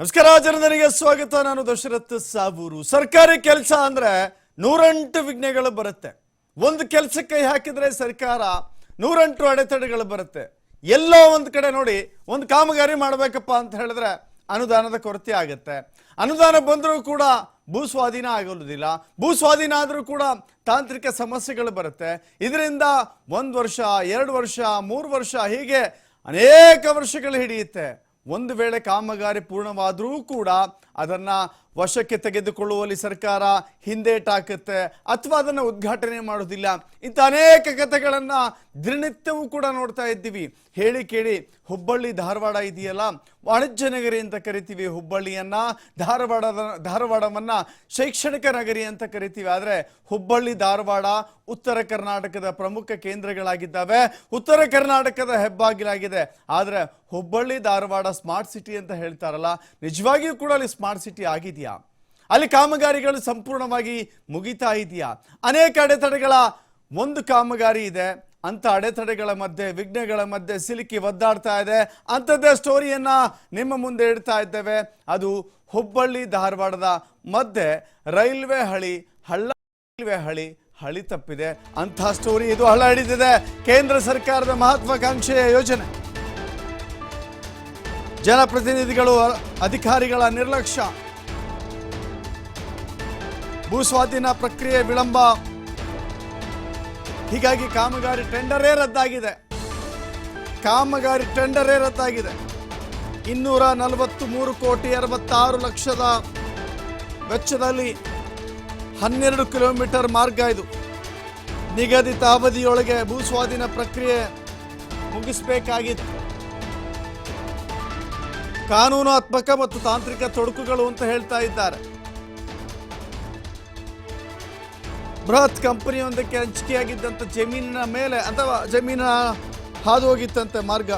ನಮಸ್ಕಾರ, ಜನರಿಗೆ ಸ್ವಾಗತ. ನಾನು ದಶರಥ್ ಸಾಬೂರು. ಸರ್ಕಾರಿ ಕೆಲಸ ಅಂದ್ರೆ ನೂರೆಂಟು ವಿಘ್ನಗಳು ಬರುತ್ತೆ. ಒಂದು ಕೆಲಸಕ್ಕೆ ಹಾಕಿದ್ರೆ ಸರ್ಕಾರ ನೂರೆಂಟು ಅಡೆತಡೆಗಳು ಬರುತ್ತೆ. ಎಲ್ಲೋ ಒಂದು ಕಡೆ ನೋಡಿ ಒಂದು ಕಾಮಗಾರಿ ಮಾಡಬೇಕಪ್ಪ ಅಂತ ಹೇಳಿದ್ರೆ ಅನುದಾನದ ಕೊರತೆ ಆಗುತ್ತೆ. ಅನುದಾನ ಬಂದರೂ ಕೂಡ ಭೂ ಸ್ವಾಧೀನ ಆಗೋದಿಲ್ಲ. ಭೂ ಸ್ವಾಧೀನ ಆದರೂ ಕೂಡ ತಾಂತ್ರಿಕ ಸಮಸ್ಯೆಗಳು ಬರುತ್ತೆ. ಇದರಿಂದ ಒಂದು ವರ್ಷ, ಎರಡು ವರ್ಷ, ಮೂರು ವರ್ಷ ಹೀಗೆ ಅನೇಕ ವರ್ಷಗಳು ಹಿಡಿಯುತ್ತೆ. ಒಂದು ವೇಳೆ ಕಾಮಗಾರಿ ಪೂರ್ಣವಾದರೂ ಕೂಡ ಅದನ್ನು ವಶಕ್ಕೆ ತೆಗೆದುಕೊಳ್ಳುವಲ್ಲಿ ಸರ್ಕಾರ ಹಿಂದೇಟಾಕುತ್ತೆ ಅಥವಾ ಅದನ್ನು ಉದ್ಘಾಟನೆ ಮಾಡೋದಿಲ್ಲ. ಇಂಥ ಅನೇಕ ಕಥೆಗಳನ್ನು ದಿನನಿತ್ಯವೂ ಕೂಡ ನೋಡ್ತಾ ಇದ್ದೀವಿ. ಹೇಳಿ ಕೇಳಿ ಹುಬ್ಬಳ್ಳಿ, ಧಾರವಾಡ ಇದೆಯಲ್ಲ? ವಾಣಿಜ್ಯ ನಗರಿ ಅಂತ ಕರಿತೀವಿ ಹುಬ್ಬಳ್ಳಿಯನ್ನ. ಧಾರವಾಡದ ಧಾರವಾಡವನ್ನ ಶೈಕ್ಷಣಿಕ ನಗರಿ ಅಂತ ಕರಿತೀವಿ. ಆದರೆ ಹುಬ್ಬಳ್ಳಿ, ಧಾರವಾಡ, ಉತ್ತರ ಕರ್ನಾಟಕದ ಪ್ರಮುಖ ಕೇಂದ್ರಗಳಾಗಿದ್ದಾವೆ. ಉತ್ತರ ಕರ್ನಾಟಕದ ಹೆಬ್ಬಾಗಿಲಾಗಿದೆ. ಆದರೆ ಹುಬ್ಬಳ್ಳಿ, ಧಾರವಾಡ ಸ್ಮಾರ್ಟ್ ಸಿಟಿ ಅಂತ ಹೇಳ್ತಾರಲ್ಲ, ನಿಜವಾಗಿಯೂ ಕೂಡ ಅಲ್ಲಿ ಸ್ಮಾರ್ಟ್ ಸಿಟಿ ಆಗಿದೆಯಾ? ಅಲ್ಲಿ ಕಾಮಗಾರಿಗಳು ಸಂಪೂರ್ಣವಾಗಿ ಮುಗಿತಾ ಇದೆಯಾ? ಅನೇಕ ಅಡೆತಡೆಗಳ ಒಂದು ಕಾಮಗಾರಿ ಇದೆ. ಅಂತ ಅಡೆತಡೆಗಳ ಮಧ್ಯೆ, ವಿಘ್ನಗಳ ಮಧ್ಯೆ ಸಿಲುಕಿ ಒದ್ದಾಡ್ತಾ ಇದೆ. ಅಂಥದ್ದೇ ಸ್ಟೋರಿಯನ್ನ ನಿಮ್ಮ ಮುಂದೆ ಇಡ್ತಾ ಇದ್ದೇವೆ. ಅದು ಹುಬ್ಬಳ್ಳಿ, ಧಾರವಾಡದ ಮಧ್ಯೆ ರೈಲ್ವೆ ಹಳಿ, ಹಳ್ಳ ರೈಲ್ವೆ ಹಳಿ ಹಳಿ ತಪ್ಪಿದೆ. ಅಂಥ ಸ್ಟೋರಿ ಇದು ಹಳ ಹಿಡಿದಿದೆ. ಕೇಂದ್ರ ಸರ್ಕಾರದ ಮಹತ್ವಾಕಾಂಕ್ಷೆಯ ಯೋಜನೆ. ಜನಪ್ರತಿನಿಧಿಗಳು, ಅಧಿಕಾರಿಗಳ ನಿರ್ಲಕ್ಷ್ಯ. ಭೂ ಸ್ವಾಧೀನ ಪ್ರಕ್ರಿಯೆ ವಿಳಂಬ. ಹೀಗಾಗಿ ಕಾಮಗಾರಿ ಟೆಂಡರೇ ರದ್ದಾಗಿದೆ. ಕಾಮಗಾರಿ ಟೆಂಡರೇ ರದ್ದಾಗಿದೆ. ಇನ್ನೂರ ನಲವತ್ತು ಮೂರು ಕೋಟಿ ಅರವತ್ತಾರು ಲಕ್ಷದ ವೆಚ್ಚದಲ್ಲಿ ಹನ್ನೆರಡು ಕಿಲೋಮೀಟರ್ ಮಾರ್ಗ ಇದು. ನಿಗದಿತ ಅವಧಿಯೊಳಗೆ ಭೂ ಸ್ವಾಧೀನ ಪ್ರಕ್ರಿಯೆ ಮುಗಿಸಬೇಕಾಗಿತ್ತು ಕಾನೂನಾತ್ಮಕ ಮತ್ತು ತಾಂತ್ರಿಕ ತೊಡಕುಗಳು ಅಂತ ಹೇಳ್ತಾ ಇದ್ದಾರೆ. ಬೃಹತ್ ಕಂಪನಿಯೊಂದಕ್ಕೆ ಹಂಚಿಕೆಯಾಗಿದ್ದಂಥ ಜಮೀನಿನ ಮೇಲೆ ಅಥವಾ ಜಮೀನ ಹಾದು ಹೋಗಿತ್ತಂತೆ ಮಾರ್ಗ.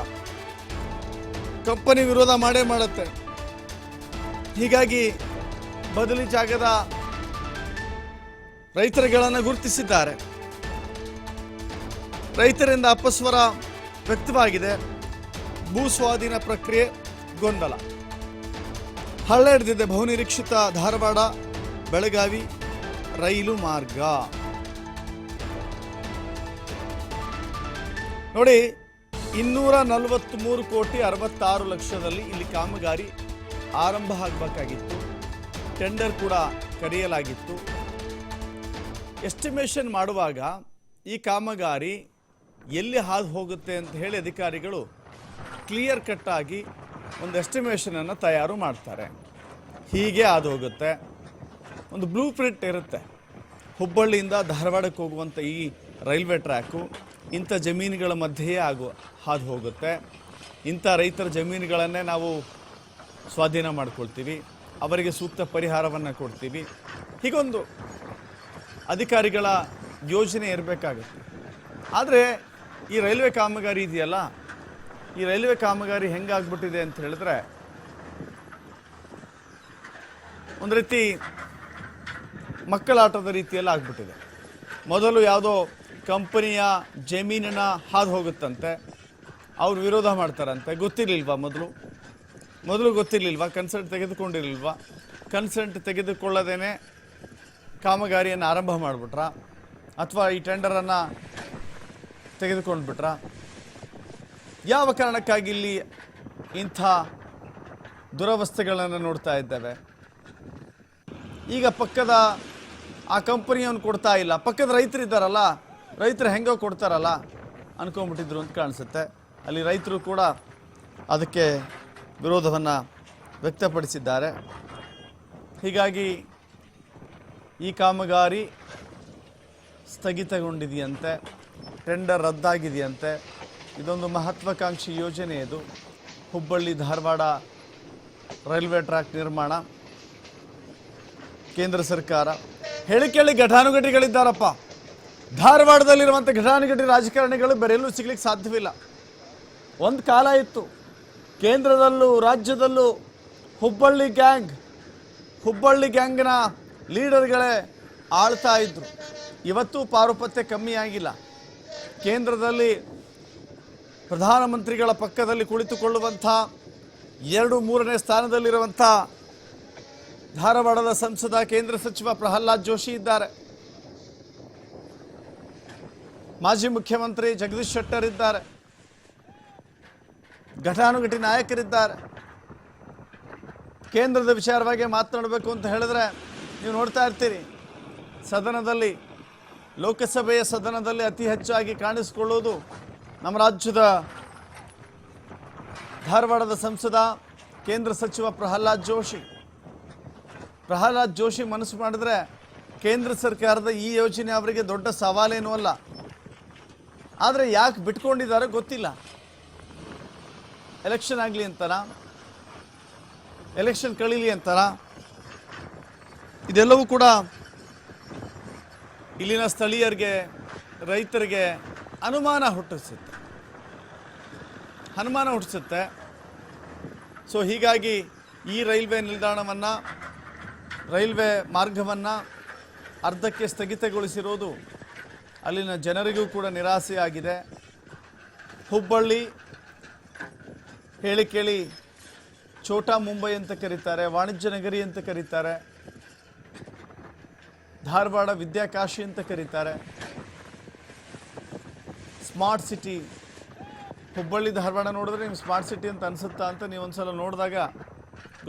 ಕಂಪನಿ ವಿರೋಧ ಮಾಡೇ ಮಾಡುತ್ತೆ. ಹೀಗಾಗಿ ಬದಲಿ ಜಾಗದ ರೈತರುಗಳನ್ನು ಗುರುತಿಸಿದ್ದಾರೆ. ರೈತರಿಂದ ಅಪಸ್ವರ ವ್ಯಕ್ತವಾಗಿದೆ. ಭೂ ಸ್ವಾಧೀನ ಪ್ರಕ್ರಿಯೆ ಗೊಂದಲ. ಹಳ್ಳ ಹಿಡಿದಿದೆ ಬಹುನಿರೀಕ್ಷಿತ ಧಾರವಾಡ, ಬೆಳಗಾವಿ ರೈಲು ಮಾರ್ಗ. ನೋಡಿ, ಇನ್ನೂರ ನಲವತ್ತ್ಮೂರು ಕೋಟಿ ಅರವತ್ತಾರು ಲಕ್ಷದಲ್ಲಿ ಇಲ್ಲಿ ಕಾಮಗಾರಿ ಆರಂಭ ಆಗಬೇಕಾಗಿತ್ತು. ಟೆಂಡರ್ ಕೂಡ ಕರೆಯಲಾಗಿತ್ತು. ಎಸ್ಟಿಮೇಷನ್ ಮಾಡುವಾಗ ಈ ಕಾಮಗಾರಿ ಎಲ್ಲಿ ಹಾದು ಹೋಗುತ್ತೆ ಅಂತ ಹೇಳಿ ಅಧಿಕಾರಿಗಳು ಕ್ಲಿಯರ್ ಕಟ್ ಆಗಿ ಒಂದು ಎಸ್ಟಿಮೇಷನನ್ನು ತಯಾರು ಮಾಡ್ತಾರೆ. ಹೀಗೆ ಹಾದು ಹೋಗುತ್ತೆ. ಒಂದು ಬ್ಲೂ ಪ್ರಿಂಟ್ ಇರುತ್ತೆ. ಹುಬ್ಬಳ್ಳಿಯಿಂದ ಧಾರವಾಡಕ್ಕೆ ಹೋಗುವಂಥ ಈ ರೈಲ್ವೆ ಟ್ರ್ಯಾಕು ಇಂಥ ಜಮೀನುಗಳ ಮಧ್ಯೆಯೇ ಆಗು, ಹಾದು ಹೋಗುತ್ತೆ. ಇಂಥ ರೈತರ ಜಮೀನುಗಳನ್ನೇ ನಾವು ಸ್ವಾಧೀನ ಮಾಡ್ಕೊಳ್ತೀವಿ. ಅವರಿಗೆ ಸೂಕ್ತ ಪರಿಹಾರವನ್ನು ಕೊಡ್ತೀವಿ. ಹೀಗೊಂದು ಅಧಿಕಾರಿಗಳ ಯೋಜನೆ ಇರಬೇಕಾಗುತ್ತೆ. ಆದರೆ ಈ ರೈಲ್ವೆ ಕಾಮಗಾರಿ ಇದೆಯಲ್ಲ? ಈ ರೈಲ್ವೆ ಕಾಮಗಾರಿ ಹೆಂಗಾಗ್ಬಿಟ್ಟಿದೆ ಅಂತ ಹೇಳಿದ್ರೆ, ಒಂದು ರೀತಿ ಮಕ್ಕಳಾಟದ ರೀತಿಯಲ್ಲಿ ಆಗ್ಬಿಟ್ಟಿದೆ. ಮೊದಲು ಯಾವುದೋ ಕಂಪನಿಯ ಜಮೀನಿನ ಹಾದು ಹೋಗುತ್ತಂತೆ, ಅವ್ರು ವಿರೋಧ ಮಾಡ್ತಾರಂತೆ. ಗೊತ್ತಿರಲಿಲ್ವಾ ಮೊದಲು? ಮೊದಲು ಗೊತ್ತಿರಲಿಲ್ವಾ? ಕನ್ಸಲ್ಟ್ ತೆಗೆದುಕೊಂಡಿರಲಿಲ್ವಾ? ಕನ್ಸಲ್ಟ್ ತೆಗೆದುಕೊಳ್ಳದೇನೆ ಕಾಮಗಾರಿಯನ್ನು ಆರಂಭ ಮಾಡಿಬಿಟ್ರ? ಅಥವಾ ಈ ಟೆಂಡರನ್ನು ತೆಗೆದುಕೊಂಡ್ಬಿಟ್ರಾ? ಯಾವ ಕಾರಣಕ್ಕಾಗಿ ಇಲ್ಲಿ ಇಂಥ ದುರವಸ್ಥೆಗಳನ್ನು ನೋಡ್ತಾ ಇದ್ದೇವೆ? ಈಗ ಪಕ್ಕದ ಆ ಕಂಪನಿಯವನು ಕೊಡ್ತಾ ಇಲ್ಲ. ಪಕ್ಕದ ರೈತರು ಇದ್ದಾರಲ್ಲ, ರೈತರು ಹೆಂಗೋ ಕೊಡ್ತಾರಲ್ಲ ಅನ್ಕೊಂಬಿಟ್ಟಿದ್ರು ಅಂತ ಕಾಣಿಸುತ್ತೆ. ಅಲ್ಲಿ ರೈತರು ಕೂಡ ಅದಕ್ಕೆ ವಿರೋಧವನ್ನು ವ್ಯಕ್ತಪಡಿಸಿದ್ದಾರೆ. ಹೀಗಾಗಿ ಈ ಕಾಮಗಾರಿ ಸ್ಥಗಿತಗೊಂಡಿದೆಯಂತೆ, ಟೆಂಡರ್ ರದ್ದಾಗಿದೆಯಂತೆ. ಇದೊಂದು ಮಹತ್ವಾಕಾಂಕ್ಷಿ ಯೋಜನೆ ಇದು. ಹುಬ್ಬಳ್ಳಿ ಧಾರವಾಡ ರೈಲ್ವೆ ಟ್ರ್ಯಾಕ್ ನಿರ್ಮಾಣ. ಕೇಂದ್ರ ಸರ್ಕಾರ. ಹೇಳಿ ಕೇಳಿ ಘಟಾನುಘಟಿಗಳಿದ್ದಾರಪ್ಪ. ಧಾರವಾಡದಲ್ಲಿರುವಂಥ ಘಟಾನುಘಟಿ ರಾಜಕಾರಣಿಗಳು ಬೇರೆಲ್ಲೂ ಸಿಗ್ಲಿಕ್ಕೆ ಸಾಧ್ಯವಿಲ್ಲ. ಒಂದು ಕಾಲ ಇತ್ತು. ಕೇಂದ್ರದಲ್ಲೂ ರಾಜ್ಯದಲ್ಲೂ ಹುಬ್ಬಳ್ಳಿ ಗ್ಯಾಂಗ್, ಹುಬ್ಬಳ್ಳಿ ಗ್ಯಾಂಗ್ನ ಲೀಡರ್ಗಳೇ ಆಳ್ತಾ ಇದ್ರು. ಇವತ್ತು ಪಾರುಪತ್ಯ ಕಮ್ಮಿಯಾಗಿಲ್ಲ ಕೇಂದ್ರದಲ್ಲಿ ಪ್ರಧಾನಮಂತ್ರಿಗಳ ಪಕ್ಕದಲ್ಲಿ ಕುಳಿತುಕೊಳ್ಳುವಂಥ, ಎರಡು ಮೂರನೇ ಸ್ಥಾನದಲ್ಲಿರುವಂಥ ಧಾರವಾಡದ ಸಂಸದ ಕೇಂದ್ರ ಸಚಿವ ಪ್ರಹ್ಲಾದ್ ಜೋಶಿ ಇದ್ದಾರೆ. ಮಾಜಿ ಮುಖ್ಯಮಂತ್ರಿ ಜಗದೀಶ್ ಶೆಟ್ಟರ್ ಇದ್ದಾರೆ. ಘಟಾನುಘಟಿ ನಾಯಕರಿದ್ದಾರೆ. ಕೇಂದ್ರದ ವಿಚಾರವಾಗಿ ಮಾತನಾಡಬೇಕು ಅಂತ ಹೇಳಿದ್ರೆ ನೀವು ನೋಡ್ತಾ ಇರ್ತೀರಿ. ಸದನದಲ್ಲಿ, ಲೋಕಸಭೆಯ ಸದನದಲ್ಲಿ ಅತಿ ಹೆಚ್ಚಾಗಿ ಕಾಣಿಸಿಕೊಳ್ಳುವುದು ನಮ್ಮ ರಾಜ್ಯದ ಧಾರವಾಡದ ಸಂಸದ, ಕೇಂದ್ರ ಸಚಿವ ಪ್ರಹ್ಲಾದ್ ಜೋಶಿ. ಪ್ರಹ್ಲಾದ್ ಜೋಶಿ ಮನಸ್ಸು ಮಾಡಿದ್ರೆ ಕೇಂದ್ರ ಸರ್ಕಾರದ ಈ ಯೋಜನೆ ಅವರಿಗೆ ದೊಡ್ಡ ಸವಾಲೇನೂ ಅಲ್ಲ. ಆದರೆ ಯಾಕೆ ಬಿಟ್ಕೊಂಡಿದ್ದಾರೆ ಗೊತ್ತಿಲ್ಲ. ಎಲೆಕ್ಷನ್ ಆಗಲಿ ಅಂತಾರ? ಎಲೆಕ್ಷನ್ ಕಳೀಲಿ ಅಂತಾರ? ಇದೆಲ್ಲವೂ ಕೂಡ ಇಲ್ಲಿನ ಸ್ಥಳೀಯರಿಗೆ, ರೈತರಿಗೆ ಅನುಮಾನ ಹುಟ್ಟಿಸುತ್ತೆ. ಅನುಮಾನ ಹುಟ್ಟಿಸುತ್ತೆ. ಸೊ ಹೀಗಾಗಿ ಈ ರೈಲ್ವೆ ನಿಲ್ದಾಣವನ್ನು ರೈಲ್ವೆ ಮಾರ್ಗವನ್ನು ಅರ್ಧಕ್ಕೆ ಸ್ಥಗಿತಗೊಳಿಸಿರೋದು ಅಲ್ಲಿನ ಜನರಿಗೂ ಕೂಡ ನಿರಾಸೆಯಾಗಿದೆ. ಹುಬ್ಬಳ್ಳಿ ಹೇಳಿ ಕೇಳಿ ಛೋಟಾ ಮುಂಬೈ ಅಂತ ಕರೀತಾರೆ, ವಾಣಿಜ್ಯ ನಗರಿ ಅಂತ ಕರೀತಾರೆ, ಧಾರವಾಡ ವಿದ್ಯಾಕಾಶಿ ಅಂತ ಕರೀತಾರೆ. ಸ್ಮಾರ್ಟ್ ಸಿಟಿ, ಹುಬ್ಬಳ್ಳಿ ಧಾರವಾಡ ನೋಡಿದ್ರೆ ನಿಮ್ಗೆ ಸ್ಮಾರ್ಟ್ ಸಿಟಿ ಅಂತ ಅನಿಸುತ್ತಾ ಅಂತ ನೀವು ಒಂದ್ಸಲ ನೋಡಿದಾಗ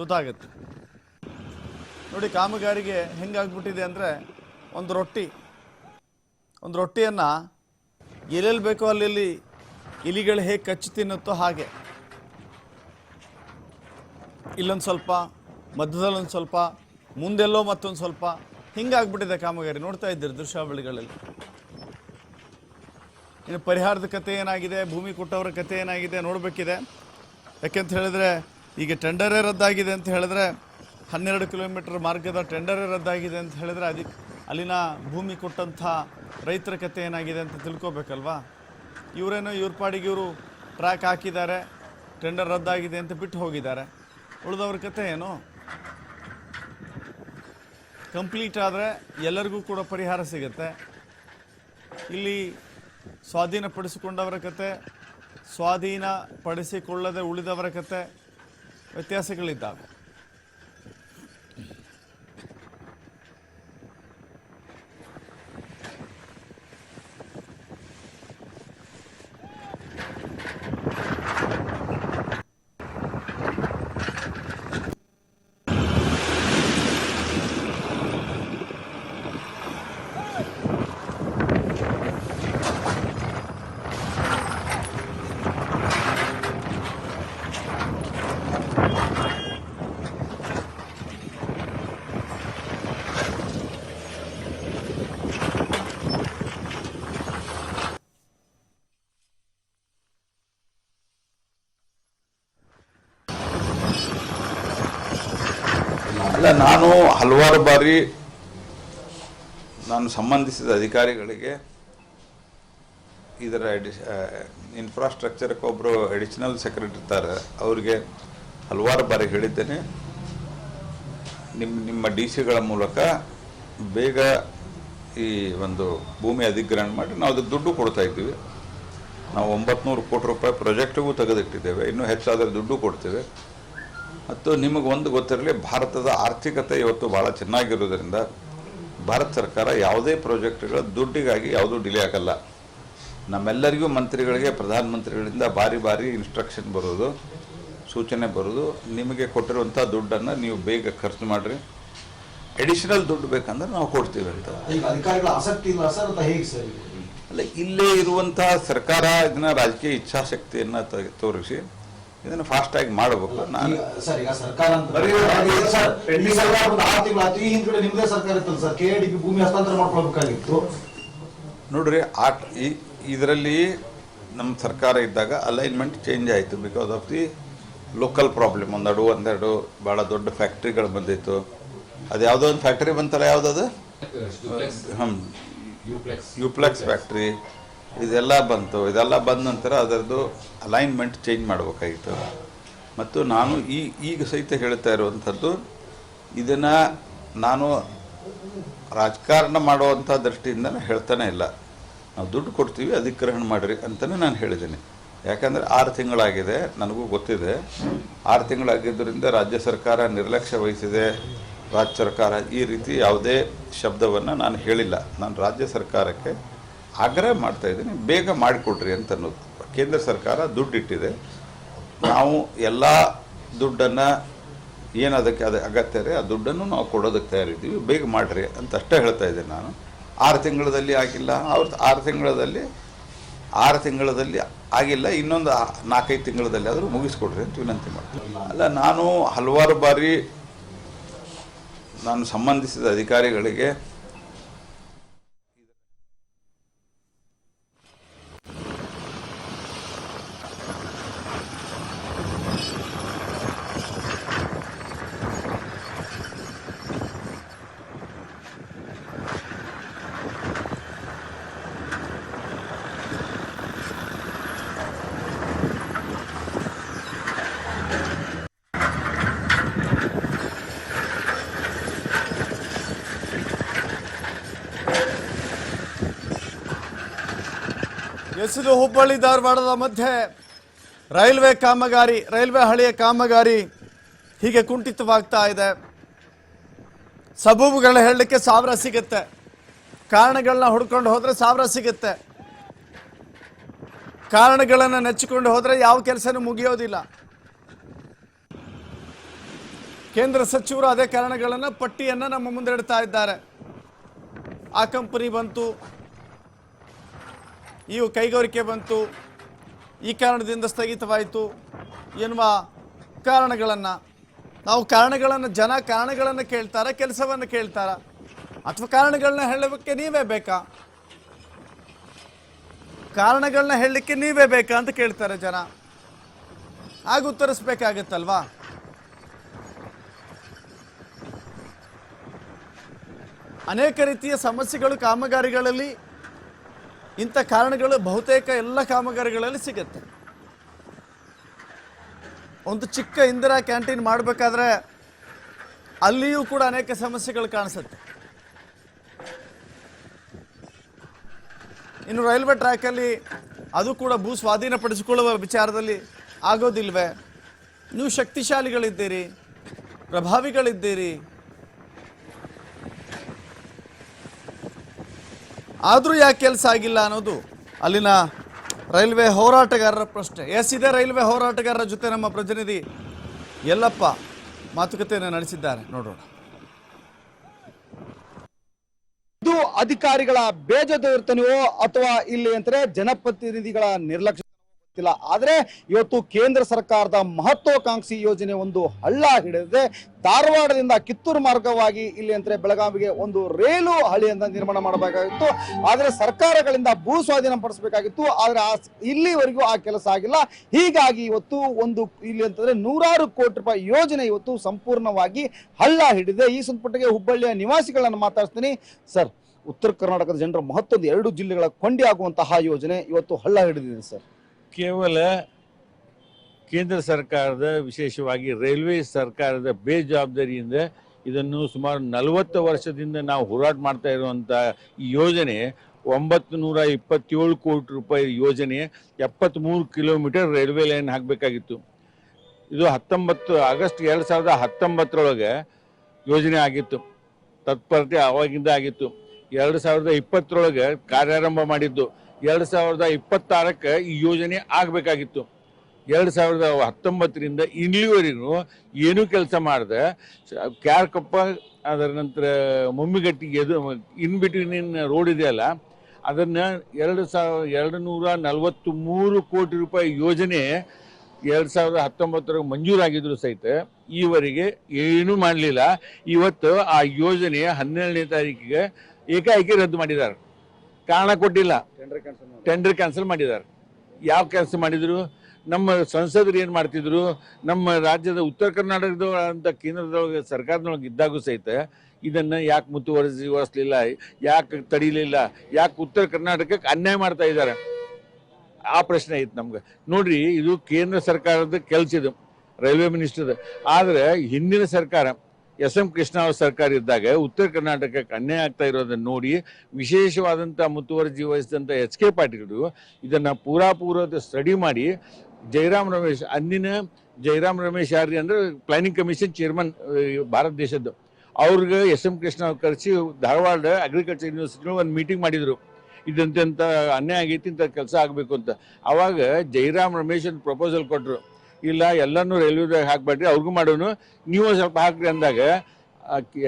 ಗೊತ್ತಾಗುತ್ತೆ. ನೋಡಿ, ಕಾಮಗಾರಿಗೆ ಹೆಂಗಾಗ್ಬಿಟ್ಟಿದೆ ಅಂದರೆ ಒಂದು ರೊಟ್ಟಿ. ಒಂದು ರೊಟ್ಟಿಯನ್ನು ಎಲ್ಲೆಲ್ಲಿ ಬೇಕೋ ಅಲ್ಲೆಲ್ಲಿ ಇಲಿಗಳು ಹೇಗೆ ಕಚ್ಚಿ ತಿನ್ನುತ್ತೋ ಹಾಗೆ. ಇಲ್ಲೊಂದು ಸ್ವಲ್ಪ, ಮಧ್ಯದಲ್ಲೊಂದು ಸ್ವಲ್ಪ, ಮುಂದೆಲ್ಲೋ ಮತ್ತೊಂದು ಸ್ವಲ್ಪ, ಹಿಂಗಾಗ್ಬಿಟ್ಟಿದೆ ಕಾಮಗಾರಿ. ನೋಡ್ತಾ ಇದ್ದೀರಿ ದೃಶ್ಯಾವಳಿಗಳಲ್ಲಿ. ಇನ್ನು ಪರಿಹಾರದ ಕತೆ ಏನಾಗಿದೆ, ಭೂಮಿ ಕೊಟ್ಟವರ ಕತೆ ಏನಾಗಿದೆ ನೋಡಬೇಕಿದೆ. ಯಾಕೆಂತ ಹೇಳಿದ್ರೆ, ಈಗ ಟೆಂಡರೇ ರದ್ದಾಗಿದೆ ಅಂತ ಹೇಳಿದ್ರೆ ಹನ್ನೆರಡು ಕಿಲೋಮೀಟರ್ ಮಾರ್ಗದ ಟೆಂಡರೇ ರದ್ದಾಗಿದೆ ಅಂತ ಹೇಳಿದ್ರೆ ಅದಕ್ಕೆ ಅಲ್ಲಿನ ಭೂಮಿ ಕೊಟ್ಟಂಥ ರೈತರ ಕತೆ ಏನಾಗಿದೆ ಅಂತ ತಿಳ್ಕೊಬೇಕಲ್ವಾ? ಇವರೇನೋ ಇವ್ರ ಪಾಡಿಗೆ ಇವರು ಟ್ರ್ಯಾಕ್ ಹಾಕಿದ್ದಾರೆ, ಟೆಂಡರ್ ರದ್ದಾಗಿದೆ ಅಂತ ಬಿಟ್ಟು ಹೋಗಿದ್ದಾರೆ. ಉಳಿದವ್ರ ಕತೆ ಏನು? ಕಂಪ್ಲೀಟ್ ಆದರೆ ಎಲ್ಲರಿಗೂ ಕೂಡ ಪರಿಹಾರ ಸಿಗುತ್ತೆ. ಇಲ್ಲಿ ಸ್ವಾಧೀನಪಡಿಸಿಕೊಂಡವರ ಕತೆ, ಸ್ವಾಧೀನಪಡಿಸಿಕೊಳ್ಳದೆ ಉಳಿದವರ ಕತೆ ವ್ಯತ್ಯಾಸಗಳಿದ್ದಾವೆ ಅಲ್ಲ ನಾನು ಹಲವಾರು ಬಾರಿ ನಾನು ಸಂಬಂಧಿಸಿದ ಅಧಿಕಾರಿಗಳಿಗೆ ಇದರ ಅಡಿಷ ಇನ್ಫ್ರಾಸ್ಟ್ರಕ್ಚರ್ಗೆ ಒಬ್ಬರು ಅಡಿಷನಲ್ ಸೆಕ್ರೆಟರಿ ಇರ್ತಾರೆ. ಅವ್ರಿಗೆ ಹಲವಾರು ಬಾರಿ ಹೇಳಿದ್ದೇನೆ. ನಿಮ್ಮ ನಿಮ್ಮ ಡಿ ಸಿಗಳ ಮೂಲಕ ಬೇಗ ಈ ಒಂದು ಭೂಮಿ ಅಧಿಗ್ರಹಣ ಮಾಡಿ ನಾವು ಅದಕ್ಕೆ ದುಡ್ಡು ಕೊಡ್ತಾ ಇದ್ದೀವಿ. ನಾವು ಒಂಬತ್ತು ಕೋಟಿ ರೂಪಾಯಿ ಪ್ರಾಜೆಕ್ಟಿಗೂ ತೆಗೆದಿಟ್ಟಿದ್ದೇವೆ. ಇನ್ನೂ ಹೆಚ್ಚಾದರೆ ದುಡ್ಡು ಕೊಡ್ತೇವೆ. ಮತ್ತು ನಿಮಗೆ ಒಂದು ಗೊತ್ತಿರಲಿ ಭಾರತದ ಆರ್ಥಿಕತೆ ಇವತ್ತು ಭಾಳ ಚೆನ್ನಾಗಿರೋದ್ರಿಂದ ಭಾರತ ಸರ್ಕಾರ ಯಾವುದೇ ಪ್ರಾಜೆಕ್ಟ್ಗಳ ದುಡ್ಡಿಗಾಗಿ ಯಾವುದೂ ಡಿಲೇ ಆಗಲ್ಲ. ನಮ್ಮೆಲ್ಲರಿಗೂ ಮಂತ್ರಿಗಳಿಗೆ ಪ್ರಧಾನಮಂತ್ರಿಗಳಿಂದ ಬಾರಿ ಬಾರಿ ಇನ್ಸ್ಟ್ರಕ್ಷನ್ ಬರೋದು ಸೂಚನೆ ಬರೋದು ನಿಮಗೆ ಕೊಟ್ಟಿರುವಂಥ ದುಡ್ಡನ್ನು ನೀವು ಬೇಗ ಖರ್ಚು ಮಾಡಿರಿ. ಎಡಿಷನಲ್ ದುಡ್ಡು ಬೇಕಂದ್ರೆ ನಾವು ಕೊಡ್ತೀವಿ ಅಂತ. ಅಧಿಕಾರಿಗಳ ಆಸಕ್ತಿ ಇಲ್ಲ ಸರ್ ಅಂತ ಹೇಗೆ ಸರ್ ಅಲ್ಲ ಇಲ್ಲೇ ಇರುವಂಥ ಸರ್ಕಾರ ಇದನ್ನ ರಾಜಕೀಯ ಇಚ್ಛಾಶಕ್ತಿಯನ್ನು ತೋರಿಸಿ. ಇದನ್ನು ಫಾಸ್ಟಾಗಿ ಮಾಡಬೇಕು. ನಾನು ಸರ್ ಈಗ ಸರ್ಕಾರ ಅಂತ ಬರೀ ಸರ್ ಈ ಸರ್ಕಾರ ಒಂದು ಆರು ತಿಂಗಳು ಈ ಹಿಂದ್ಗಡೆ ನಿಮ್ದೇ ಸರ್ಕಾರ ಇತ್ತಲ್ಲ ಸರ್ ಕೆ ಡಿ ಭೂಮಿ ಹಸ್ತಾಂತರ ಮಾಡ್ಕೊಳ್ಬೇಕಾಗಿತ್ತು. ನೋಡ್ರಿ ಆಟ್ ಈ ಇದರಲ್ಲಿ ನಮ್ಮ ಸರ್ಕಾರ ಇದ್ದಾಗ ಅಲೈನ್ಮೆಂಟ್ ಚೇಂಜ್ ಆಯಿತು because of the local problem ಒಂದೆರಡು ಒಂದೆರಡು ಭಾಳ ದೊಡ್ಡ ಫ್ಯಾಕ್ಟ್ರಿಗಳು ಬಂದಿತ್ತು. ಅದು ಯಾವುದೋ ಒಂದು ಫ್ಯಾಕ್ಟ್ರಿ ಬಂತಲ್ಲ ಯಾವುದದು? ಹ್ಞೂ ಯುಪ್ಲೆಕ್ಸ್ ಫ್ಯಾಕ್ಟ್ರಿ ಇದೆಲ್ಲ ಬಂತು. ಇದೆಲ್ಲ ಬಂದ ನಂತರ ಅದರದ್ದು ಅಲೈನ್ಮೆಂಟ್ ಚೇಂಜ್ ಮಾಡಬೇಕಾಗಿತ್ತು. ಮತ್ತು ನಾನು ಈ, ಈಗ ಸಹಿತ ಹೇಳ್ತಾ ಇರುವಂಥದ್ದು, ಇದನ್ನು ನಾನು ರಾಜಕಾರಣ ಮಾಡುವಂಥ ದೃಷ್ಟಿಯಿಂದ ಹೇಳ್ತಾನೆ ಇಲ್ಲ. ನಾವು ದುಡ್ಡು ಕೊಡ್ತೀವಿ, ಅಧಿಗ್ರಹಣ ಮಾಡಿರಿ ಅಂತಲೇ ನಾನು ಹೇಳಿದ್ದೀನಿ. ಯಾಕಂದರೆ ಆರು ತಿಂಗಳಾಗಿದೆ, ನನಗೂ ಗೊತ್ತಿದೆ. ಆರು ತಿಂಗಳಾಗಿದ್ದರಿಂದ ರಾಜ್ಯ ಸರ್ಕಾರ ನಿರ್ಲಕ್ಷ್ಯ ವಹಿಸಿದೆ. ರಾಜ್ಯ ಸರ್ಕಾರ ಈ ರೀತಿ ಯಾವುದೇ ಶಬ್ದವನ್ನು ನಾನು ಹೇಳಿಲ್ಲ. ನಾನು ರಾಜ್ಯ ಸರ್ಕಾರಕ್ಕೆ ಆಗ್ರಹ ಮಾಡ್ತಾ ಇದ್ದೀನಿ. ಬೇಗ ಮಾಡಿಕೊಡ್ರಿ ಅಂತ ಅನ್ನೋದು. ಕೇಂದ್ರ ಸರ್ಕಾರ ದುಡ್ಡಿಟ್ಟಿದೆ. ನಾವು ಎಲ್ಲ ದುಡ್ಡನ್ನು ಏನು ಅದಕ್ಕೆ ಅದು ಅಗತ್ಯ ಇದೆ ಆ ದುಡ್ಡನ್ನು ನಾವು ಕೊಡೋದಕ್ಕೆ ತಯಾರಿದ್ದೀವಿ. ಬೇಗ ಮಾಡಿರಿ ಅಂತ ಅಷ್ಟೇ ಹೇಳ್ತಾ ಇದ್ದೀನಿ ನಾನು. ಆರು ತಿಂಗಳಲ್ಲಿ ಆಗಿಲ್ಲ. ಅವ್ರ ಆರು ತಿಂಗಳಲ್ಲಿ ಆರು ತಿಂಗಳಲ್ಲಿ ಆಗಿಲ್ಲ. ಇನ್ನೊಂದು ನಾಲ್ಕೈದು ತಿಂಗಳಲ್ಲಿ ಆದರೂ ಮುಗಿಸ್ಕೊಡ್ರಿ ಅಂತ ವಿನಂತಿ ಮಾಡ್ತೀನಿ. ಅಲ್ಲ, ನಾನು ಹಲವಾರು ಬಾರಿ ನಾನು ಸಂಬಂಧಿಸಿದ ಅಧಿಕಾರಿಗಳಿಗೆ ಎಸಿದು ಹುಬ್ಬಳ್ಳಿ ಧಾರವಾಡದ ಮಧ್ಯೆ ರೈಲ್ವೆ ಕಾಮಗಾರಿ, ರೈಲ್ವೆ ಹಳಿಯ ಕಾಮಗಾರಿ ಹೀಗೆ ಕುಂಠಿತವಾಗ್ತಾ ಇದೆ. ಸಬೂಬುಗಳನ್ನ ಹೇಳಲಿಕ್ಕೆ ಸಾವಿರ ಸಿಗುತ್ತೆ. ಕಾರಣಗಳನ್ನ ಹುಡ್ಕೊಂಡು ಹೋದ್ರೆ ಸಾವಿರ ಸಿಗುತ್ತೆ. ಕಾರಣಗಳನ್ನು ನೆಚ್ಚಿಕೊಂಡು ಹೋದ್ರೆ ಯಾವ ಕೆಲಸನೂ ಮುಗಿಯೋದಿಲ್ಲ. ಕೇಂದ್ರ ಸಚಿವರು ಅದೇ ಕಾರಣಗಳನ್ನು ಪಟ್ಟಿಯನ್ನು ನಮ್ಮ ಮುಂದೆ ಇಡ್ತಾ ಇದ್ದಾರೆ. ಆ ಕಂಪನಿ ಬಂತು ಇವು ಕೈಗಾರಿಕೆ ಬಂತು. ಈ ಕಾರಣದಿಂದ ಸ್ಥಗಿತವಾಯಿತು. ಎನ್ನುವ ಕಾರಣಗಳನ್ನು ನಾವು ಕಾರಣಗಳನ್ನು, ಜನ ಕಾರಣಗಳನ್ನು ಕೇಳ್ತಾರ, ಕೆಲಸವನ್ನು ಕೇಳ್ತಾರ? ಅಥವಾ ಕಾರಣಗಳನ್ನ ಹೇಳೋಕ್ಕೆ ನೀವೇ ಬೇಕಾ? ಕಾರಣಗಳನ್ನ ಹೇಳಲಿಕ್ಕೆ ನೀವೇ ಬೇಕಾ ಅಂತ ಕೇಳ್ತಾರೆ ಜನ. ಆಗ ಉತ್ತರಿಸ್ಬೇಕಾಗತ್ತಲ್ವಾ? ಅನೇಕ ರೀತಿಯ ಸಮಸ್ಯೆಗಳು ಕಾಮಗಾರಿಗಳಲ್ಲಿ ಇಂಥ ಕಾರಣಗಳು ಬಹುತೇಕ ಎಲ್ಲ ಕಾಮಗಾರಿಗಳಲ್ಲಿ ಸಿಗುತ್ತೆ. ಒಂದು ಚಿಕ್ಕ ಇಂದಿರಾ ಕ್ಯಾಂಟೀನ್ ಮಾಡಬೇಕಾದ್ರೆ ಅಲ್ಲಿಯೂ ಕೂಡ ಅನೇಕ ಸಮಸ್ಯೆಗಳು ಕಾಣಿಸುತ್ತೆ. ಇನ್ನು ರೈಲ್ವೆ ಟ್ರ್ಯಾಕಲ್ಲಿ ಅದು ಕೂಡ ಭೂ ಸ್ವಾಧೀನಪಡಿಸಿಕೊಳ್ಳುವ ವಿಚಾರದಲ್ಲಿ ಆಗೋದಿಲ್ವೇ? ನೀವು ಶಕ್ತಿಶಾಲಿಗಳಿದ್ದೀರಿ, ಪ್ರಭಾವಿಗಳಿದ್ದೀರಿ. ಆದರೂ ಯಾಕೆ ಕೆಲಸ ಆಗಿಲ್ಲ ಅನ್ನೋದು ಅಲ್ಲಿನ ರೈಲ್ವೆ ಹೋರಾಟಗಾರರ ಪ್ರಶ್ನೆ. ಎಸ್, ಇದೆ ರೈಲ್ವೆ ಹೋರಾಟಗಾರರ ಜೊತೆ ನಮ್ಮ ಪ್ರತಿನಿಧಿ ಯಲ್ಲಪ್ಪ ಮಾತುಕತೆಯನ್ನು ನಡೆಸಿದ್ದಾರೆ. ನೋಡೋಣ. ಇದು ಅಧಿಕಾರಿಗಳ ಬೇಜವಾಬ್ದಾರಿತನವೋ ಅಥವಾ ಇಲ್ಲಿ ಅಂತಾರೆ ಜನಪ್ರತಿನಿಧಿಗಳ ನಿರ್ಲಕ್ಷ್ಯ ಗೊತ್ತಿಲ್ಲ ಆದರೆ ಇವತ್ತು ಕೇಂದ್ರ ಸರ್ಕಾರದ ಮಹತ್ವಾಕಾಂಕ್ಷಿ ಯೋಜನೆ ಒಂದು ಹಳ್ಳ ಹಿಡಿದಿದೆ. ಧಾರವಾಡದಿಂದ ಕಿತ್ತೂರು ಮಾರ್ಗವಾಗಿ ಇಲ್ಲಿ ಅಂದ್ರೆ ಬೆಳಗಾವಿಗೆ ಒಂದು ರೈಲು ಹಳಿಯನ್ನು ನಿರ್ಮಾಣ ಮಾಡಬೇಕಾಗಿತ್ತು. ಆದರೆ ಸರ್ಕಾರಗಳಿಂದ ಭೂ ಸ್ವಾಧೀನ ಪಡಿಸಬೇಕಾಗಿತ್ತು. ಆದರೆ ಇಲ್ಲಿವರೆಗೂ ಆ ಕೆಲಸ ಆಗಿಲ್ಲ. ಹೀಗಾಗಿ ಇವತ್ತು ಒಂದು ಇಲ್ಲಿ ಅಂತಂದ್ರೆ ನೂರಾರು ಕೋಟಿ ರೂಪಾಯಿ ಯೋಜನೆ ಇವತ್ತು ಸಂಪೂರ್ಣವಾಗಿ ಹಳ್ಳ ಹಿಡಿದೆ ಈ ಸಂಪುಟಕ್ಕೆ ಹುಬ್ಬಳ್ಳಿಯ ನಿವಾಸಿಗಳನ್ನು ಮಾತಾಡ್ತೀನಿ ಸರ್, ಉತ್ತರ ಕರ್ನಾಟಕದ ಜನರ ಮಹತ್ವದ ಎರಡು ಜಿಲ್ಲೆಗಳ ಕೊಂಡಿ ಆಗುವಂತಹ ಯೋಜನೆ ಇವತ್ತು ಹಳ್ಳ ಹಿಡಿದಿದೆ ಸರ್. ಕೇವಲ ಕೇಂದ್ರ ಸರ್ಕಾರದ, ವಿಶೇಷವಾಗಿ ರೈಲ್ವೆ ಸರ್ಕಾರದ ಬೇಜವಾಬ್ದಾರಿಯಿಂದ ಇದನ್ನು ಸುಮಾರು ನಲವತ್ತು ವರ್ಷದಿಂದ ನಾವು ಹೋರಾಟ ಮಾಡ್ತಾ ಇರುವಂಥ ಈ ಯೋಜನೆ ಒಂಬತ್ತು ನೂರ ಇಪ್ಪತ್ತೇಳು ಕೋಟಿ ರೂಪಾಯಿ ಯೋಜನೆ ಎಪ್ಪತ್ತ್ಮೂರು ಕಿಲೋಮೀಟರ್ ರೈಲ್ವೆ ಲೈನ್ ಹಾಕಬೇಕಾಗಿತ್ತು. ಇದು ಹತ್ತೊಂಬತ್ತು, ಆಗಸ್ಟ್ ಎರಡು ಸಾವಿರದ ಹತ್ತೊಂಬತ್ತರೊಳಗೆ ಯೋಜನೆ ಆಗಿತ್ತು. ತತ್ಪರತೆ ಆವಾಗಿಂದ ಆಗಿತ್ತು. ಎರಡು ಸಾವಿರದ ಇಪ್ಪತ್ತರೊಳಗೆ ಕಾರ್ಯಾರಂಭ ಮಾಡಿದ್ದು. ಎರಡು ಸಾವಿರದ ಇಪ್ಪತ್ತಾರಕ್ಕೆ ಈ ಯೋಜನೆ ಆಗಬೇಕಾಗಿತ್ತು. ಎರಡು ಸಾವಿರದ ಹತ್ತೊಂಬತ್ತರಿಂದ ಇಲ್ಲಿವರೆಗೂ ಏನೂ ಕೆಲಸ ಮಾಡದೆ. ಕ್ಯಾರ್ಕಪ್ಪ ಅದರ ನಂತರ ಮಮ್ಮಿಗಟ್ಟಿಗೆ ಎದು, ಇನ್ ಬಿಟ್ವೀನ್ ರೋಡ್ ಇದೆಯಲ್ಲ, ಅದನ್ನು ಎರಡು ಸಾವಿರ ಎರಡು ನೂರ ನಲವತ್ತು ಮೂರು ಕೋಟಿ ರೂಪಾಯಿ ಯೋಜನೆ ಎರಡು ಸಾವಿರದ ಹತ್ತೊಂಬತ್ತರಾಗ ಮಂಜೂರಾಗಿದ್ರು ಸಹಿತ ಈವರೆಗೆ ಏನೂ ಮಾಡಲಿಲ್ಲ. ಇವತ್ತು ಆ ಯೋಜನೆ ಹನ್ನೆರಡನೇ ತಾರೀಕಿಗೆ ಏಕಾಏಕಿ ರದ್ದು ಮಾಡಿದ್ದಾರೆ. ಕಾರಣ ಕೊಟ್ಟಿಲ್ಲ. ಟೆಂಡರ್ ಕ್ಯಾನ್ಸಲ್ ಮಾಡಿದ್ದಾರೆ. ಯಾವ ಕೆಲಸ ಮಾಡಿದ್ರು? ನಮ್ಮ ಸಂಸದರು ಏನು ಮಾಡ್ತಿದ್ರು? ನಮ್ಮ ರಾಜ್ಯದ ಉತ್ತರ ಕರ್ನಾಟಕದ ಅಂತ ಕೇಂದ್ರದೊಳಗೆ ಸರ್ಕಾರದೊಳಗೆ ಇದ್ದಾಗೂ ಸಹಿತ ಇದನ್ನು ಯಾಕೆ ಮುತುವರ್ಜಿ ವಹಿಸ್ಲಿಲ್ಲ ಯಾಕೆ ತಡಿಲಿಲ್ಲ ಯಾಕೆ ಉತ್ತರ ಕರ್ನಾಟಕಕ್ಕೆ ಅನ್ಯಾಯ ಮಾಡ್ತಾ ಇದ್ದಾರೆ? ಆ ಪ್ರಶ್ನೆ ಐತೆ ನಮ್ಗೆ. ನೋಡ್ರಿ ಇದು ಕೇಂದ್ರ ಸರ್ಕಾರದ ಕೆಲಸ ಇದು ರೈಲ್ವೆ ಮಿನಿಸ್ಟರ್ದು. ಆದರೆ ಹಿಂದಿನ ಸರ್ಕಾರ ಎಸ್ ಎಂ ಕೃಷ್ಣ ಅವ್ರ ಸರ್ಕಾರ ಇದ್ದಾಗ ಉತ್ತರ ಕರ್ನಾಟಕಕ್ಕೆ ಅನ್ಯಾಯ ಆಗ್ತಾ ಇರೋದನ್ನ ನೋಡಿ ವಿಶೇಷವಾದಂಥ ಮುತುವರ್ಜಿ ವಹಿಸಿದಂಥ ಎಚ್ ಕೆ ಪಾಟೀಲ್ರು ಇದನ್ನ ಪೂರಾ ಪೂರದ ಸ್ಟಡಿ ಮಾಡಿ ಜಯರಾಮ್ ರಮೇಶ್ ಅಂದಿನ ಜಯರಾಮ್ ರಮೇಶ್ ಯಾರ್ರಿ ಅಂದ್ರೆ ಪ್ಲಾನಿಂಗ್ ಕಮಿಷನ್ ಚೇರ್ಮನ್ ಭಾರತ ದೇಶದ್ದು. ಅವ್ರಿಗೆ ಎಸ್ ಎಂ ಕೃಷ್ಣ ಅವ್ರು ಕರೆಸಿ ಧಾರವಾಡ ಅಗ್ರಿಕಲ್ಚರ್ ಯೂನಿವರ್ಸಿಟಿಗಳು ಒಂದು ಮೀಟಿಂಗ್ ಮಾಡಿದ್ರು. ಇದಂತೆಂಥ ಅನ್ಯಾಯ ಆಗೈತಿ ಇಂಥ ಕೆಲಸ ಆಗಬೇಕು ಅಂತ. ಆವಾಗ ಜಯರಾಮ್ ರಮೇಶ್ ಒಂದು ಪ್ರಪೋಸಲ್ ಕೊಟ್ಟರು ಇಲ್ಲ ಎಲ್ಲನೂ ರೈಲ್ವೆದಾಗ ಹಾಕ್ಬೇಡ್ರಿ, ಅವ್ರಿಗೂ ಮಾಡೋನು. ನೀವು ಸ್ವಲ್ಪ ಹಾಕ್ರಿ ಅಂದಾಗ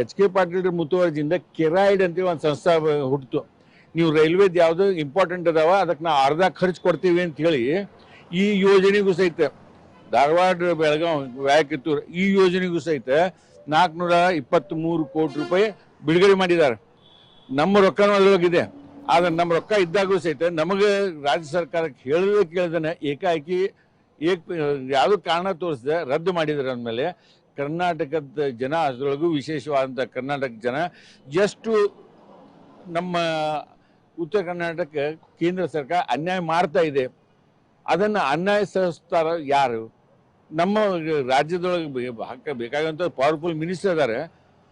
ಎಚ್ ಕೆ ಪಾಟೀಲ್ ಮುತುವರ್ಜಿಯಿಂದ ಕೆರಾಯ್ಡ್ ಅಂತೇಳಿ ಒಂದು ಸಂಸ್ಥೆ ಹುಟ್ಟಿತು ನೀವು ರೈಲ್ವೆ ಯಾವುದು ಇಂಪಾರ್ಟೆಂಟ್ ಅದಾವ ಅದಕ್ಕೆ ನಾವು ಅರ್ಧ ಖರ್ಚು ಕೊಡ್ತೀವಿ ಅಂತ ಹೇಳಿ, ಈ ಯೋಜನೆಗೂ ಸಹಿತ, ಧಾರವಾಡ ಬೆಳಗಾವಿ ವ್ಯಾಕಿತ್ತೂರು ಈ ಯೋಜನೆಗೂ ಸಹಿತ ನಾಲ್ಕುನೂರ ಇಪ್ಪತ್ತ್ಮೂರು ಕೋಟಿ ರೂಪಾಯಿ ಬಿಡುಗಡೆ ಮಾಡಿದ್ದಾರೆ. ನಮ್ಮ ರೊಕ್ಕನೂ ಅಲ್ಲೋಗಿದೆ. ಆದ್ರೆ ನಮ್ಮ ರೊಕ್ಕ ಇದ್ದಾಗೂ ಸಹಿತ ನಮಗೆ ರಾಜ್ಯ ಸರ್ಕಾರಕ್ಕೆ ಹೇಳಿದ್ರೆ ಕೇಳ್ದನೆ ಏಕಾಏಕಿ ಏಕ್ ಯಾವುದೋ ಕಾರಣ ತೋರಿಸದೆ, ರದ್ದು ಮಾಡಿದ್ರೆ ಅಂದಮೇಲೆ ಕರ್ನಾಟಕದ ಜನ ಅದರೊಳಗೂ ವಿಶೇಷವಾದಂಥ ಕರ್ನಾಟಕ ಜನ ಎಷ್ಟು ನಮ್ಮ ಉತ್ತರ ಕರ್ನಾಟಕ ಕೇಂದ್ರ ಸರ್ಕಾರ ಅನ್ಯಾಯ ಮಾಡ್ತಾ ಇದೆ, ಅದನ್ನು ಅನ್ಯಾಯ ಸಹಿಸ್ತಾರ ಯಾರು? ನಮ್ಮ ರಾಜ್ಯದೊಳಗೆ ಹಾಕ ಬೇಕಾಗಂಥ ಪವರ್ಫುಲ್ ಮಿನಿಸ್ಟರ್ ಇದ್ದಾರೆ